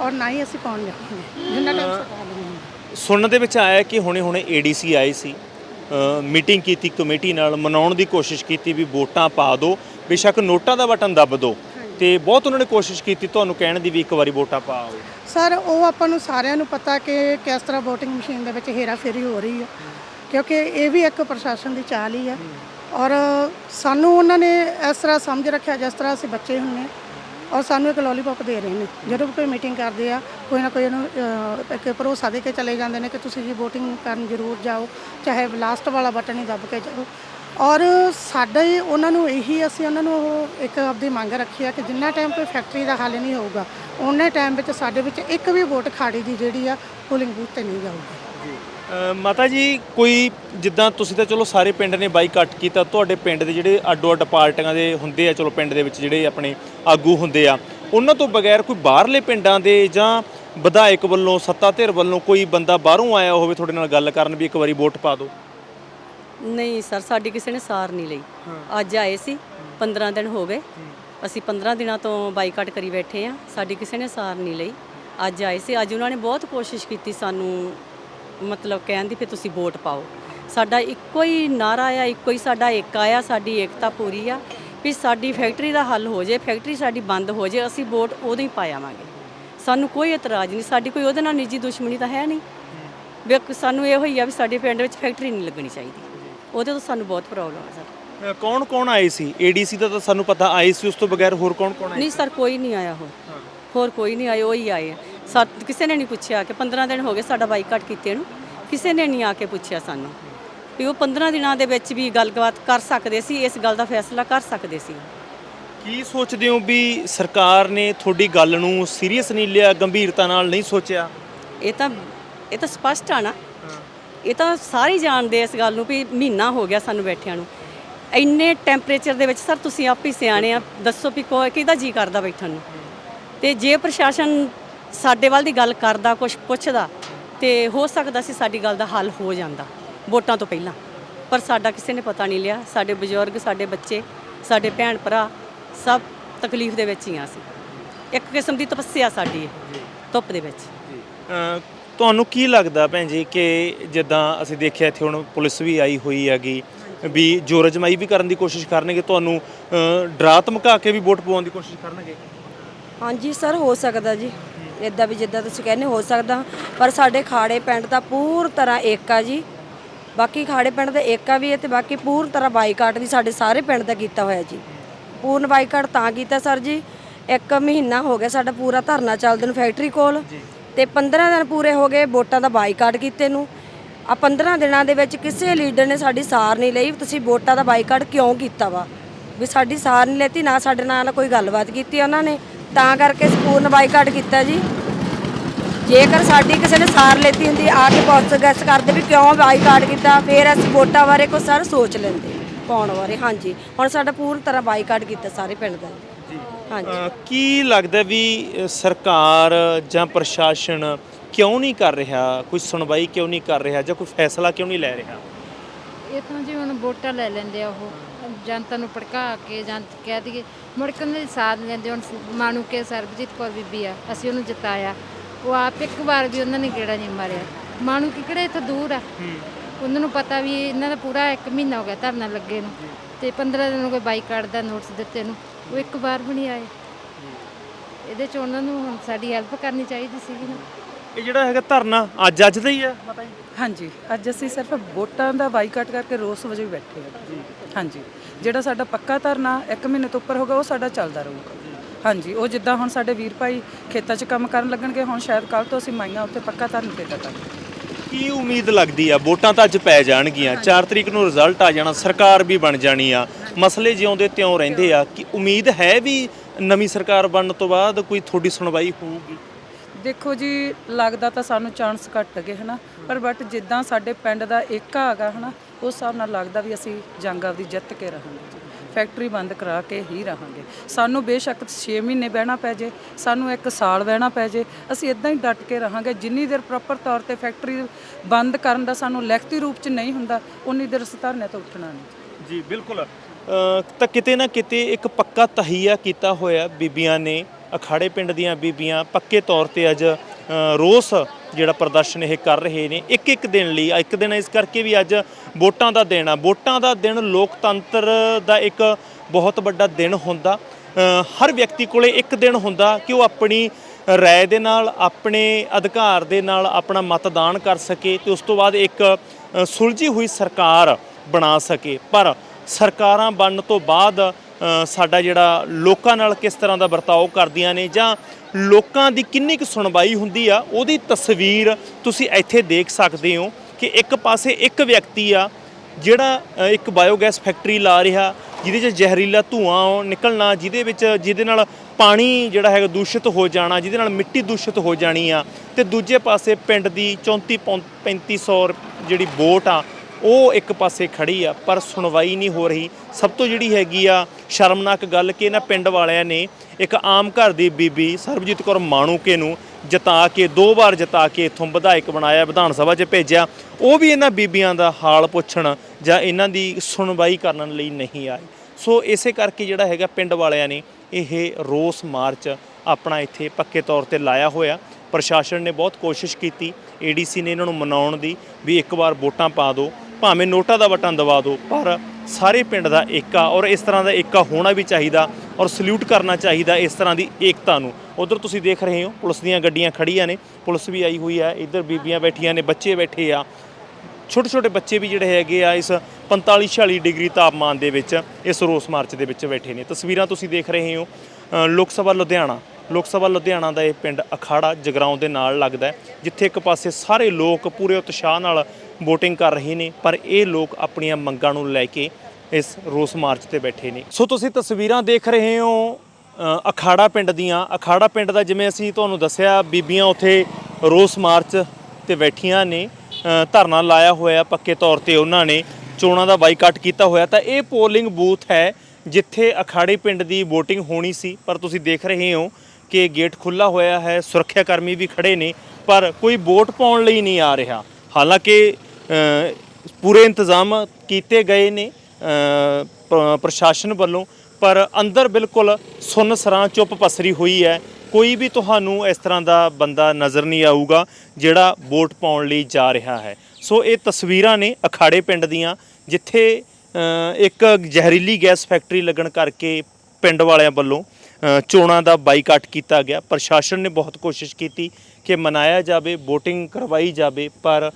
ਔਰ ਨਾ ਹੀ ਅਸੀਂ ਪਾਉਣ ਜਾਵਾਂਗੇ। ਜਿੰਨਾ ਟਾਈਮ ਸਰਕਾਰ ਨਹੀਂ ਸੁਣਨ ਦੇ ਵਿੱਚ ਆਇਆ ਕਿ ਹੁਣੇ ਹੁਣੇ ਏਡੀਸੀ ਆਏ ਸੀ। ਮੀਟਿੰਗ ਕੀਤੀ ਕਮੇਟੀ ਨਾਲ ਮਨਾਉਣ ਦੀ ਕੋਸ਼ਿਸ਼ ਕੀਤੀ ਵੀ ਵੋਟਾਂ ਪਾ ਦਿਓ ਬੇਸ਼ੱਕ ਨੋਟਾਂ ਦਾ ਬਟਨ ਦੱਬ ਦਿਓ ਤੇ ਬਹੁਤ ਉਹਨਾਂ ਨੇ ਕੋਸ਼ਿਸ਼ ਕੀਤੀ ਤੁਹਾਨੂੰ ਕਹਿਣ ਦੀ ਵੀ ਇੱਕ ਵਾਰੀ ਵੋਟਾਂ ਪਾਓ। ਸਰ ਉਹ ਆਪਾਂ ਨੂੰ ਸਾਰਿਆਂ ਨੂੰ ਪਤਾ ਕਿ ਕਿਸ ਤਰ੍ਹਾਂ VOTING ਮਸ਼ੀਨ ਦੇ ਵਿੱਚ ਹੇਰਾਫੇਰੀ ਹੋ ਰਹੀ ਹੈ ਕਿਉਂਕਿ ਇਹ ਵੀ ਇੱਕ ਪ੍ਰਸ਼ਾਸਨ ਦੀ ਚਾਲ ਹੀ ਹੈ ਔਰ ਸਾਨੂੰ ਉਹਨਾਂ ਨੇ ਇਸ ਤਰ੍ਹਾਂ ਸਮਝ ਰੱਖਿਆ ਜਿਸ ਤਰ੍ਹਾਂ ਅਸੀਂ ਬੱਚੇ ਹੁੰਦੇ ਹਾਂ ਔਰ ਸਾਨੂੰ ਇੱਕ ਲੋਲੀਪੌਪ ਦੇ ਰਹੇ ਨੇ। ਜਦੋਂ ਵੀ ਕੋਈ ਮੀਟਿੰਗ ਕਰਦੇ ਆ ਕੋਈ ਨਾ ਕੋਈ ਇਹਨੂੰ ਅਹ, ਇੱਕ ਭਰੋਸਾ ਦੇ ਕੇ ਚਲੇ ਜਾਂਦੇ ਨੇ ਕਿ ਤੁਸੀਂ ਜੀ VOTING ਕਰਨ ਜ਼ਰੂਰ ਜਾਓ ਚਾਹੇ ਲਾਸਟ ਵਾਲਾ ਬਟਨ ਹੀ ਦੱਬ ਕੇ ਜਾਓ। ਔਰ ਸਾਡਾ ਹੀ ਉਹਨਾਂ ਨੂੰ ਇਹੀ ਅਸੀਂ ਉਹਨਾਂ ਨੂੰ ਉਹ ਇੱਕ ਆਪਦੀ ਮੰਗ ਰੱਖੀ ਆ ਕਿ ਜਿੰਨਾ ਟਾਈਮ ਕੋਈ ਫੈਕਟਰੀ ਦਾ ਹੱਲ ਨਹੀਂ ਹੋਊਗਾ ਉਹਨੇ ਟਾਈਮ ਵਿੱਚ ਸਾਡੇ ਵਿੱਚ ਇੱਕ ਵੀ ਵੋਟ ਖਾੜੀ ਦੀ ਜਿਹੜੀ ਆ ਪੋਲਿੰਗ ਬੂਥ ਤੇ ਨਹੀਂ ਜਾਊਗੀ। ਅ, ਮਾਤਾ ਜੀ ਕੋਈ ਜਿੱਦਾਂ ਤੁਸੀਂ ਤਾਂ ਚਲੋ ਸਾਰੇ ਪਿੰਡ ਨੇ ਬਾਈਕਾਟ ਕੀਤਾ ਤੁਹਾਡੇ ਪਿੰਡ ਦੇ ਜਿਹੜੇ ਅੱਡੋ ਅੱਡ ਪਾਰਟੀਆਂ ਦੇ ਹੁੰਦੇ ਆ ਚਲੋ ਪਿੰਡ ਦੇ ਵਿੱਚ ਜਿਹੜੇ ਆਪਣੇ ਆਗੂ ਹੁੰਦੇ ਆ ਉਹਨਾਂ ਤੋਂ ਬਗੈਰ ਕੋਈ ਬਾਹਰਲੇ ਪਿੰਡਾਂ ਦੇ ਜਾਂ ਵਿਧਾਇਕ ਵੱਲੋਂ ਸੱਤਾ ਧਿਰ ਵੱਲੋਂ ਕੋਈ ਬੰਦਾ ਬਾਹਰੋਂ ਆਇਆ ਹੋਵੇ ਤੁਹਾਡੇ ਨਾਲ ਗੱਲ ਕਰਨ ਵੀ ਇੱਕ ਵਾਰੀ ਵੋਟ ਪਾ ਦਿਓ? ਨਹੀਂ ਸਰ ਸਾਡੀ ਕਿਸੇ ਨੇ ਸਾਰ ਨਹੀਂ ਲਈ। ਅੱਜ ਆਏ ਸੀ 15 ਦਿਨ ਹੋ ਗਏ। ਅਸੀਂ 15 ਦਿਨਾਂ ਤੋਂ ਬਾਈਕਾਟ ਕਰੀ ਬੈਠੇ ਆ ਸਾਡੀ ਕਿਸੇ ਨੇ ਸਾਰ ਨਹੀਂ ਲਈ। ਅੱਜ ਆਏ ਸੀ ਅੱਜ ਉਹਨਾਂ ਨੇ ਬਹੁਤ ਕੋਸ਼ਿਸ਼ ਕੀਤੀ ਸਾਨੂੰ ਮਤਲਬ ਕਹਿਣ ਦੀ ਫਿਰ ਤੁਸੀਂ ਵੋਟ ਪਾਓ। ਸਾਡਾ ਇੱਕੋ ਹੀ ਨਾਰਾ ਆ ਇੱਕੋ ਹੀ ਸਾਡਾ ਇੱਕ ਆਇਆ ਸਾਡੀ ਏਕਤਾ ਪੂਰੀ ਆ ਵੀ ਸਾਡੀ ਫੈਕਟਰੀ ਦਾ ਹੱਲ ਹੋ ਜੇ ਫੈਕਟਰੀ ਸਾਡੀ ਬੰਦ ਹੋ ਜੇ ਅਸੀਂ ਵੋਟ ਉਦੋਂ ਹੀ ਪਾਇਆਵਾਂਗੇ ਸਾਨੂੰ ਕੋਈ ਇਤਰਾਜ਼ ਨਹੀਂ ਸਾਡੀ ਕੋਈ ਉਹਦੇ ਨਾਲ ਨਿੱਜੀ ਦੁਸ਼ਮਣੀ ਤਾਂ ਹੈ ਨਹੀਂ। ਵੀ ਸਾਨੂੰ ਇਹੋ ਹੀ ਆ ਵੀ ਸਾਡੇ ਪਿੰਡ ਵਿੱਚ ਫੈਕਟਰੀ ਨਹੀਂ ਲੱਗਣੀ ਚਾਹੀਦੀ। ਉਹਦੇ ਤੋਂ ਸਾਨੂੰ ਬਹੁਤ ਪ੍ਰੋਬਲਮ ਆ ਸਰ। ਕੌਣ ਕੌਣ ਆਏ ਸੀ? ਏਡੀਸੀ ਦਾ ਤਾਂ ਸਾਨੂੰ ਪਤਾ ਆਏ ਸੀ ਉਸ ਤੋਂ ਬਗੈਰ ਹੋਰ ਕੌਣ ਕੌਣ ਆਏ ਨਹੀਂ ਸਰ ਕੋਈ ਨਹੀਂ ਆਇਆ ਹੋਰ। ਹੋਰ ਕੋਈ ਨਹੀਂ ਆਇਆ ਉਹ ਹੀ ਆਏ ਆ। ਸਾ ਕਿਸੇ ਨੇ ਨਹੀਂ ਪੁੱਛਿਆ ਕਿ 15 ਦਿਨ ਹੋ ਗਏ ਸਾਡਾ ਬਾਈਕਾਟ ਕੀਤੇ ਨੂੰ ਕਿਸੇ ਨੇ ਨਹੀਂ ਆ ਕੇ ਪੁੱਛਿਆ ਸਾਨੂੰ। ਵੀ ਉਹ 15 ਦਿਨਾਂ ਦੇ ਵਿੱਚ ਵੀ ਗੱਲਬਾਤ ਕਰ ਸਕਦੇ ਸੀ ਇਸ ਗੱਲ ਦਾ ਫੈਸਲਾ ਕਰ ਸਕਦੇ ਸੀ। ਕੀ ਸੋਚਦੇ ਹੋ ਵੀ ਸਰਕਾਰ ਨੇ ਤੁਹਾਡੀ ਗੱਲ ਨੂੰ ਸੀਰੀਅਸ ਨਹੀਂ ਲਿਆ ਗੰਭੀਰਤਾ ਨਾਲ ਨਹੀਂ ਸੋਚਿਆ? ਇਹ ਤਾਂ ਇਹ ਤਾਂ ਸਪਸ਼ਟ ਆ ਨਾ। ਇਹ ਤਾਂ ਸਾਰੇ ਜਾਣਦੇ ਇਸ ਗੱਲ ਨੂੰ ਵੀ ਮਹੀਨਾ ਹੋ ਗਿਆ ਸਾਨੂੰ ਬੈਠਿਆਂ ਨੂੰ। ਇੰਨੇ ਟੈਂਪਰੇਚਰ ਦੇ ਵਿੱਚ ਸਰ ਤੁਸੀਂ ਆਪ ਹੀ ਸਿਆਣੇ ਆ ਦੱਸੋ ਵੀ ਕੋ ਕਿਹਦਾ ਜੀ ਕਰਦਾ ਬੈਠਣ ਨੂੰ? ਤੇ ਜੇ ਪ੍ਰਸ਼ਾਸਨ ਸਾਡੇ ਵੱਲ ਦੀ ਗੱਲ ਕਰਦਾ ਕੁਝ ਪੁੱਛਦਾ ਤੇ ਹੋ ਸਕਦਾ ਸੀ ਸਾਡੀ ਗੱਲ ਦਾ ਹੱਲ ਹੋ ਜਾਂਦਾ ਵੋਟਾਂ ਤੋਂ ਪਹਿਲਾਂ। ਪਰ ਸਾਡਾ ਕਿਸੇ ਨੇ ਪਤਾ ਨਹੀਂ ਲਿਆ ਸਾਡੇ ਬਜ਼ੁਰਗ ਸਾਡੇ ਬੱਚੇ ਸਾਡੇ ਭੈਣ ਭਰਾ ਸਭ ਤਕਲੀਫ ਦੇ ਵਿੱਚ ਹੀ ਆ ਸੀ। ਇੱਕ ਕਿਸਮ ਦੀ ਤਪੱਸਿਆ ਸਾਡੀ ਇਹ ਧੁੱਪ ਦੇ ਵਿੱਚ। ਤੁਹਾਨੂੰ ਕੀ ਲੱਗਦਾ ਭੈਣ ਜੀ ਕਿ ਜਿੱਦਾਂ ਅਸੀਂ ਦੇਖਿਆ ਇੱਥੇ ਹੁਣ ਪੁਲਿਸ ਵੀ ਆਈ ਹੋਈ ਹੈਗੀ ਵੀ ਜੋਰ ਅਜਮਾਈ ਵੀ ਕਰਨ ਦੀ ਕੋਸ਼ਿਸ਼ ਕਰਨਗੇ ਤੁਹਾਨੂੰ ਅ, ਡਰਾ ਧਮਕਾ ਕੇ ਵੀ ਵੋਟ ਪਵਾਉਣ ਦੀ ਕੋਸ਼ਿਸ਼ ਕਰਨਗੇ? ਹਾਂਜੀ ਸਰ ਹੋ ਸਕਦਾ ਜੀ। ਇਦਾਂ ਵੀ ਜਿੱਦਾਂ ਤੁਸੀਂ ਕਹਿੰਦੇ ਹੋ ਸਕਦਾ ਪਰ ਸਾਡੇ ਖਾੜੇ ਪਿੰਡ ਦਾ ਪੂਰ ਤਰ੍ਹਾਂ ਏਕਾ ਜੀ। ਬਾਕੀ ਖਾੜੇ ਪਿੰਡ ਦਾ ਏਕਾ ਵੀ ਹੈ ਤੇ ਬਾਕੀ ਪੂਰ ਤਰ੍ਹਾਂ ਬਾਈਕਾਟ ਵੀ ਸਾਡੇ ਸਾਰੇ ਪਿੰਡ ਦਾ ਕੀਤਾ ਹੋਇਆ ਜੀ। ਪੂਰਨ ਬਾਈਕਾਟ ਤਾਂ ਕੀਤਾ ਸਰ ਜੀ। ਇੱਕ ਮਹੀਨਾ ਹੋ ਗਿਆ ਸਾਡਾ ਪੂਰਾ ਧਰਨਾ ਚੱਲਦੇ ਨੂੰ ਫੈਕਟਰੀ ਕੋਲ ਤੇ 15 ਦਿਨ ਪੂਰੇ ਹੋ ਗਏ ਵੋਟਾਂ ਦਾ ਬਾਈਕਾਟ ਕੀਤੇ ਨੂੰ। ਆ 15 ਦਿਨਾਂ ਦੇ ਵਿੱਚ ਕਿਸੇ ਲੀਡਰ ਨੇ ਸਾਡੀ ਸਾਰ ਨਹੀਂ ਲਈ ਤੁਸੀਂ ਵੋਟਾਂ ਦਾ ਬਾਈਕਾਟ ਕਿਉਂ ਕੀਤਾ ਵਾ? ਵੀ ਸਾਡੀ ਸਾਰ ਨਹੀਂ ਲੈਤੀ ਨਾ ਸਾਡੇ ਨਾਲ ਕੋਈ ਗੱਲਬਾਤ ਕੀਤੀ ਉਹਨਾਂ ਨੇ। ਤਾਂ ਕਰਕੇ ਸੰਪੂਰਨ ਬਾਈਕਾਟ ਕੀਤਾ ਜੀ। ਜੇਕਰ ਸਾਡੀ ਕਿਸੇ ਨੇ ਸਾਰ ਲੈਤੀ ਹੁੰਦੀ ਆ ਕੇ ਪੁੱਛ ਗੈਸ ਕਰਦੇ ਵੀ ਕਿਉਂ ਬਾਈਕਾਟ ਕੀਤਾ ਫਿਰ ਅਸੀਂ ਵੋਟਾਂ ਬਾਰੇ ਕੋਈ ਸਰ ਸੋਚ ਲੈਂਦੇ ਪਾਉਣ ਬਾਰੇ। ਹਾਂਜੀ ਹੁਣ ਸਾਡਾ ਪੂਰੀ ਤਰ੍ਹਾਂ ਬਾਈਕਾਟ ਕੀਤਾ ਸਾਰੇ ਪਿੰਡ ਦਾ। ਜੀ। ਹਾਂਜੀ। ਕੀ ਲੱਗਦਾ ਵੀ ਸਰਕਾਰ ਜਾਂ ਪ੍ਰਸ਼ਾਸਨ ਕਿਉਂ ਨਹੀਂ ਕਰ ਰਿਹਾ? ਕੋਈ ਸੁਣਵਾਈ ਕਿਉਂ ਨਹੀਂ ਕਰ ਰਿਹਾ ਜਾਂ ਕੋਈ ਫੈਸਲਾ ਕਿਉਂ ਨਹੀਂ ਲੈ ਰਿਹਾ? ਇਹ ਤਾਂ ਜੀ ਹੁਣ ਵੋਟਾਂ ਲੈ ਲੈਂਦੇ ਆ ਉਹ। ਜਨਤਾ ਨੂੰ ਭੜਕਾ ਕੇ ਜਾਂ ਕਹਿ ਦਈਏ ਮੁੜ ਕੇ ਉਹਨਾਂ ਦੀ ਸਾਥ ਲੈਂਦੇ ਹੁਣ ਮਾਨੂ ਕੇ ਸਰਬਜੀਤ ਕੌਰ ਬੀਬੀ ਆ ਅਸੀਂ ਉਹਨੂੰ ਜਿਤਾਇਆ। ਉਹ ਆਪ ਇੱਕ ਵਾਰ ਵੀ ਉਹਨਾਂ ਨੇ ਗੇੜਾ ਨਹੀਂ ਮਾਰਿਆ। ਮਾਨੂ ਕੀ ਕਿਹੜਾ ਇੱਥੋਂ ਦੂਰ ਆ? ਉਹਨਾਂ ਨੂੰ ਪਤਾ ਵੀ ਇਹਨਾਂ ਦਾ ਪੂਰਾ 1 ਮਹੀਨਾ ਹੋ ਗਿਆ ਧਰਨਾ ਲੱਗੇ ਨੂੰ। ਤੇ 15 ਦਿਨ ਗਏ ਬਾਈਕਾਟ ਦਾ ਨੋਟਿਸ ਦਿੱਤੇ ਨੂੰ। ਉਹ ਇੱਕ ਵਾਰ ਵੀ ਨਹੀਂ ਆਏ। ਇਹਦੇ ਚ ਉਹਨਾਂ ਨੂੰ ਹੁਣ ਸਾਡੀ ਹੈਲਪ ਕਰਨੀ ਚਾਹੀਦੀ ਸੀਗੀ ਨਾ। ਇਹ ਜਿਹੜਾ ਹੈਗਾ ਧਰਨਾ ਅੱਜ ਅੱਜ ਦਾ ਹੀ ਹੈ। ਪਤਾ ਹੀ ਹਾਂਜੀ ਅੱਜ ਅਸੀਂ ਸਿਰਫ ਵੋਟਾਂ ਦਾ ਬਾਈਕਾਟ ਕਰਕੇ ਰੋਸ ਵਜੋਂ ਹੀ ਬੈਠੇ ਹਾਂ। ਹਾਂਜੀ ਜਿਹੜਾ ਸਾਡਾ ਪੱਕਾ ਧਰਨਾ 1 ਮਹੀਨੇ ਤੋਂ ਉੱਪਰ ਹੋ ਗਿਆ ਉਹ ਸਾਡਾ ਚੱਲਦਾ ਰਹੂਗਾ। ਹਾਂਜੀ ਉਹ ਜਿੱਦਾਂ ਹੁਣ ਸਾਡੇ ਵੀਰ ਭਾਈ ਖੇਤਾਂ 'ਚ ਕੰਮ ਕਰਨ ਲੱਗਣਗੇ ਹੁਣ ਸ਼ਾਇਦ ਕੱਲ ਤੋਂ ਅਸੀਂ ਮਾਈਆਂ ਉੱਤੇ ਪੱਕਾ ਧਰਨ ਤੇ ਕਰਾਂਗੇ ਕੀ ਉਮੀਦ ਲੱਗਦੀ ਆ? ਵੋਟਾਂ ਤਾਂ ਅੱਜ ਪੈ ਜਾਣਗੀਆਂ। 4 ਤਰੀਕ ਨੂੰ ਰਿਜ਼ਲਟ ਆ ਜਾਣਾ ਸਰਕਾਰ ਵੀ ਬਣ ਜਾਣੀ ਆ। ਮਸਲੇ ਜਿਉਂਦੇ ਤਿਉਂ ਰਹਿੰਦੇ ਆ। ਕਿ ਉਮੀਦ ਹੈ ਵੀ ਨਵੀਂ ਸਰਕਾਰ ਬਣਨ ਤੋਂ ਬਾਅਦ ਕੋਈ ਤੁਹਾਡੀ ਸੁਣਵਾਈ ਹੋਊਗੀ? ਦੇਖੋ ਜੀ, ਲੱਗਦਾ ਤਾਂ ਸਾਨੂੰ ਚਾਂਸ ਘੱਟ ਗਏ, ਹਨਾ? ਪਰ ਬਟ ਜਿੱਦਾਂ ਸਾਡੇ ਪਿੰਡ ਦਾ ਏਕਾ ਹੈਗਾ, ਹਨਾ, ਉਸ ਹਿਸਾਬ ਨਾਲ ਲੱਗਦਾ ਵੀ ਅਸੀਂ ਜੰਗ ਆਪਦੀ ਜਿੱਤ ਕੇ ਰਹਾਂਗੇ ਜੀ। ਫੈਕਟਰੀ ਬੰਦ ਕਰਾ ਕੇ ਹੀ ਰਹਾਂਗੇ। ਸਾਨੂੰ ਬੇਸ਼ੱਕ 6 ਮਹੀਨੇ ਬਹਿਣਾ ਪੈ ਜੇ, ਸਾਨੂੰ 1 ਸਾਲ ਬਹਿਣਾ ਪੈ ਜੇ, ਅਸੀਂ ਇਦਾਂ ਹੀ ਡਟ ਕੇ ਰਹਾਂਗੇ। ਜਿੰਨੀ ਦੇਰ ਪ੍ਰੋਪਰ ਤੌਰ ਤੇ ਫੈਕਟਰੀ ਬੰਦ ਕਰਨ ਦਾ ਸਾਨੂੰ ਲਿਖਤੀ ਰੂਪ 'ਚ ਨਹੀਂ ਹੁੰਦਾ, ਉਨੀ ਦੇਰ ਅਸੀਂ ਧਰਨੇ ਤੋਂ ਉੱਠਣਾ ਨਹੀਂ। ਜੀ, ਬਿਲਕੁਲ। ਤਾਂ ਕਿਤੇ ਨਾ ਕਿਤੇ ਇੱਕ ਪੱਕਾ ਤਹੀਆ ਕੀਤਾ ਹੋਇਆ ਬੀਬੀਆਂ ਨੇ ਅਖਾੜੇ ਪਿੰਡ ਦੀਆਂ ਬੀਬੀਆਂ ਪੱਕੇ ਤੌਰ ਤੇ ਅੱਜ ਰੋਸ ਜਿਹੜਾ ਪ੍ਰਦਰਸ਼ਨ ਇਹ ਕਰ ਰਹੇ ਨੇ। ਇੱਕ ਇੱਕ ਦਿਨ ਲਈ ਇੱਕ ਦਿਨ ਇਸ ਕਰਕੇ ਵੀ ਅੱਜ ਵੋਟਾਂ ਦਾ ਦਿਨ ਆ। ਵੋਟਾਂ ਦਾ ਦਿਨ ਲੋਕਤੰਤਰ ਦਾ ਇੱਕ ਬਹੁਤ ਵੱਡਾ ਦਿਨ ਹੁੰਦਾ। ਹਰ ਵਿਅਕਤੀ ਕੋਲੇ ਇੱਕ ਦਿਨ ਹੁੰਦਾ ਕਿ ਉਹ ਆਪਣੀ ਰਾਏ ਦੇ ਨਾਲ, ਆਪਣੇ ਅਧਿਕਾਰ ਦੇ ਨਾਲ ਆਪਣਾ ਮਤਦਾਨ ਕਰ ਸਕੇ ਤੇ ਉਸ ਤੋਂ ਬਾਅਦ ਇੱਕ ਸੁਲਝੀ ਹੋਈ ਸਰਕਾਰ ਬਣਾ ਸਕੇ। ਪਰ ਸਰਕਾਰਾਂ ਬਣਨ ਤੋਂ ਬਾਅਦ ਸਾਡਾ ਜਿਹੜਾ ਲੋਕਾਂ ਨਾਲ ਕਿਸ ਤਰ੍ਹਾਂ ਦਾ ਵਰਤਾਓ ਕਰਦੀਆਂ ਨੇ ਜਾਂ ਲੋਕਾਂ ਦੀ ਕਿੰਨੀ ਕੁ ਸੁਣਵਾਈ ਹੁੰਦੀ ਆ, ਉਹਦੀ ਤਸਵੀਰ ਤੁਸੀਂ ਇੱਥੇ ਦੇਖ ਸਕਦੇ ਹੋ ਕਿ ਇੱਕ ਪਾਸੇ ਇੱਕ ਵਿਅਕਤੀ ਆ, ਜਿਹੜਾ ਇੱਕ ਬਾਇਓਗੈਸ ਫੈਕਟਰੀ ਲਾ ਰਿਹਾ, ਜਿਹਦੇ 'ਚ ਜ਼ਹਿਰੀਲਾ ਧੂਆਂ ਨਿਕਲਣਾ, ਜਿਹਦੇ ਵਿੱਚ, ਜਿਹਦੇ ਨਾਲ ਪਾਣੀ ਜਿਹੜਾ ਹੈਗਾ ਦੂਸ਼ਿਤ ਹੋ ਜਾਣਾ, ਜਿਹਦੇ ਨਾਲ ਮਿੱਟੀ ਦੂਸ਼ਿਤ ਹੋ ਜਾਣੀ ਆ, ਤੇ ਦੂਜੇ ਪਾਸੇ ਪਿੰਡ ਦੀ 34 ਪੌਂ- 3500 ਜਿਹੜੀ ਵੋਟ ਆ ਉਹ ਇੱਕ ਪਾਸੇ ਖੜੀ ਆ, ਪਰ ਸੁਣਵਾਈ ਨਹੀਂ ਹੋ ਰਹੀ। ਸਭ ਤੋਂ ਜਿਹੜੀ ਹੈਗੀ ਆ ਸ਼ਰਮਨਾਕ ਗੱਲ ਕਿ ਇਹਨਾਂ ਪਿੰਡ ਵਾਲਿਆਂ ਨੇ ਇੱਕ ਆਮ ਘਰ ਦੀ ਬੀਬੀ ਸਰਬਜੀਤ ਕੌਰ ਮਾਣੂਕੇ ਨੂੰ ਜਿਤਾ ਕੇ, ਦੋ ਵਾਰ ਜਿਤਾ ਕੇ ਇੱਥੋਂ ਵਿਧਾਇਕ ਬਣਾਇਆ, ਵਿਧਾਨ ਸਭਾ 'ਚ ਭੇਜਿਆ। ਉਹ ਵੀ ਇਹਨਾਂ ਬੀਬੀਆਂ ਦਾ ਹਾਲ ਪੁੱਛਣ ਜਾਂ ਇਹਨਾਂ ਦੀ ਸੁਣਵਾਈ ਕਰਨ ਲਈ ਨਹੀਂ ਆਏ। ਸੋ ਇਸੇ ਕਰਕੇ ਜਿਹੜਾ ਹੈਗਾ ਪਿੰਡ ਵਾਲਿਆਂ ਨੇ ਇਹ ਰੋਸ ਮਾਰਚ ਆਪਣਾ ਇੱਥੇ ਪੱਕੇ ਤੌਰ ਤੇ ਲਾਇਆ ਹੋਇਆ। ਪ੍ਰਸ਼ਾਸਨ ਨੇ ਬਹੁਤ ਕੋਸ਼ਿਸ਼ ਕੀਤੀ, ਏਡੀਸੀ ਨੇ ਇਹਨਾਂ ਨੂੰ ਮਨਾਉਣ ਦੀ ਵੀ ਇੱਕ ਵਾਰ ਵੋਟਾਂ ਪਾ ਦਿਓ। ਭਾਵੇਂ ਨੋਟਾਂ ਦਾ ਬਟਨ ਦਬਾ ਦਿਓ, ਪਰ ਸਾਰੇ ਪਿੰਡ ਦਾ ਏਕਾ ਔਰ ਇਸ ਤਰ੍ਹਾਂ ਦਾ ਏਕਾ ਹੋਣਾ ਵੀ ਚਾਹੀਦਾ ਔਰ ਸਲੂਟ ਕਰਨਾ ਚਾਹੀਦਾ ਇਸ ਤਰ੍ਹਾਂ ਦੀ ਏਕਤਾ ਨੂੰ। ਉਧਰ ਤੁਸੀਂ ਦੇਖ ਰਹੇ ਹੋ, ਪੁਲਿਸ ਦੀਆਂ ਗੱਡੀਆਂ ਖੜੀਆਂ ਨੇ, ਪੁਲਿਸ ਵੀ ਆਈ ਹੋਈ ਹੈ, ਇੱਧਰ ਬੀਬੀਆਂ ਬੈਠੀਆਂ ਨੇ, ਬੱਚੇ ਬੈਠੇ ਆ। ਛੋਟੇ ਛੋਟੇ ਬੱਚੇ ਵੀ ਜਿਹੜੇ ਹੈਗੇ ਆ ਇਸ 45 46 ਡਿਗਰੀ ਤਾਪਮਾਨ ਦੇ ਵਿੱਚ ਇਸ ਰੋਸ ਮਾਰਚ ਦੇ ਵਿੱਚ ਬੈਠੇ ਨੇ। ਤਸਵੀਰਾਂ ਤੁਸੀਂ ਦੇਖ ਰਹੇ ਹੋ ਲੋਕ ਸਭਾ ਲੁਧਿਆਣਾ। ਲੋਕ ਸਭਾ ਲੁਧਿਆਣਾ ਦਾ ਇਹ ਪਿੰਡ ਅਖਾੜਾ ਜਗਰਾਉਂ ਦੇ ਨਾਲ ਲੱਗਦਾ ਜਿੱਥੇ ਇੱਕ ਪਾਸੇ ਸਾਰੇ ਲੋਕ ਪੂਰੇ ਉਤਸ਼ਾਹ ਨਾਲ VOTING ਕਰ ਰਹੇ ਨੇ, ਪਰ ਇਹ ਲੋਕ ਆਪਣੀਆਂ ਮੰਗਾਂ ਨੂੰ ਲੈ ਕੇ ਇਸ ਰੋਸ ਮਾਰਚ ਤੇ ਬੈਠੇ ਨੇ। ਸੋ ਤੁਸੀਂ ਤਸਵੀਰਾਂ ਦੇਖ ਰਹੇ ਹੋ ਅਖਾੜਾ ਪਿੰਡ ਦੀਆਂ। ਅਖਾੜਾ ਪਿੰਡ ਦਾ ਜਿਵੇਂ ਅਸੀਂ ਤੁਹਾਨੂੰ ਦੱਸਿਆ, ਬੀਬੀਆਂ ਉੱਥੇ ਰੋਸ ਮਾਰਚ ਤੇ ਬੈਠੀਆਂ ਨੇ ਧਰਨਾ ਲਾਇਆ ਹੋਇਆ ਪੱਕੇ ਤੌਰ ਤੇ ਉਹਨਾਂ ਨੇ, ਚੋਣਾਂ ਦਾ ਬਾਈਕਾਟ ਕੀਤਾ ਹੋਇਆ। ਤਾਂ ਇਹ ਪੋਲਿੰਗ ਬੂਥ ਹੈ ਜਿੱਥੇ ਅਖਾੜੇ ਪਿੰਡ ਦੀ VOTING ਹੋਣੀ ਸੀ, ਪਰ ਤੁਸੀਂ ਦੇਖ ਰਹੇ ਹੋ ਕਿ ਗੇਟ ਖੁੱਲਾ ਹੋਇਆ ਹੈ ਸੁਰੱਖਿਆ ਕਰਮੀ ਵੀ ਖੜੇ ਨੇ, ਪਰ ਕੋਈ ਵੋਟ ਪਾਉਣ ਲਈ ਨਹੀਂ ਆ ਰਿਹਾ। ਹਾਲਾਂਕਿ ਪੂਰੇ ਇੰਤਜ਼ਾਮ ਕੀਤੇ ਗਏ ਨੇ ਪ੍ਰਸ਼ਾਸਨ ਵੱਲੋਂ, ਪਰ ਅੰਦਰ ਬਿਲਕੁਲ ਸੁੰਨਸਰਾਂ ਚੁੱਪ ਪਸਰੀ ਹੋਈ ਹੈ। ਕੋਈ ਵੀ ਤੁਹਾਨੂੰ ਇਸ ਤਰ੍ਹਾਂ ਦਾ ਬੰਦਾ ਨਜ਼ਰ ਨਹੀਂ ਆਊਗਾ, ਜਿਹੜਾ ਵੋਟ ਪਾਉਣ ਲਈ ਜਾ ਰਿਹਾ ਹੈ। ਸੋ ਇਹ ਤਸਵੀਰਾਂ ਨੇ ਅਖਾੜੇ ਪਿੰਡ ਦੀਆਂ, ਜਿੱਥੇ ਇੱਕ ਜ਼ਹਿਰੀਲੀ ਗੈਸ ਫੈਕਟਰੀ ਲੱਗਣ ਕਰਕੇ ਪਿੰਡ ਵਾਲਿਆਂ ਵੱਲੋਂ ਚੋਣਾਂ ਦਾ ਬਾਈਕਾਟ ਕੀਤਾ ਗਿਆ। ਪ੍ਰਸ਼ਾਸਨ ਨੇ ਬਹੁਤ ਕੋਸ਼ਿਸ਼ ਕੀਤੀ ਕਿ ਮਨਾਇਆ ਜਾਵੇ, VOTING ਕਰਵਾਈ ਜਾਵੇ, ਪਰ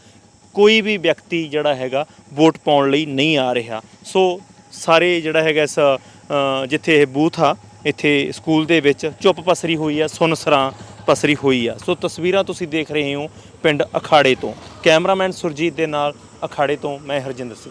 ਕੋਈ ਵੀ ਵਿਅਕਤੀ ਜਿਹੜਾ ਹੈਗਾ ਵੋਟ ਪਾਉਣ ਲਈ ਨਹੀਂ ਆ ਰਿਹਾ। ਸੋ ਸਾਰੇ ਜਿਹੜਾ ਹੈਗਾ ਇਸ ਜਿੱਥੇ ਇਹ ਬੂਥ ਆ, ਇੱਥੇ ਸਕੂਲ ਦੇ ਵਿੱਚ ਚੁੱਪ ਪਸਰੀ ਹੋਈ ਆ ਸੁਨਸਰਾਂ ਪਸਰੀ ਹੋਈ ਆ। ਸੋ ਤਸਵੀਰਾਂ ਤੁਸੀਂ ਦੇਖ ਰਹੇ ਹੋ ਪਿੰਡ ਅਖਾੜੇ ਤੋਂ। ਕੈਮਰਾਮੈਨ ਸੁਰਜੀਤ ਦੇ ਨਾਲ ਅਖਾੜੇ ਤੋਂ ਮੈਂ ਹਰਜਿੰਦਰ ਸਿੰਘ।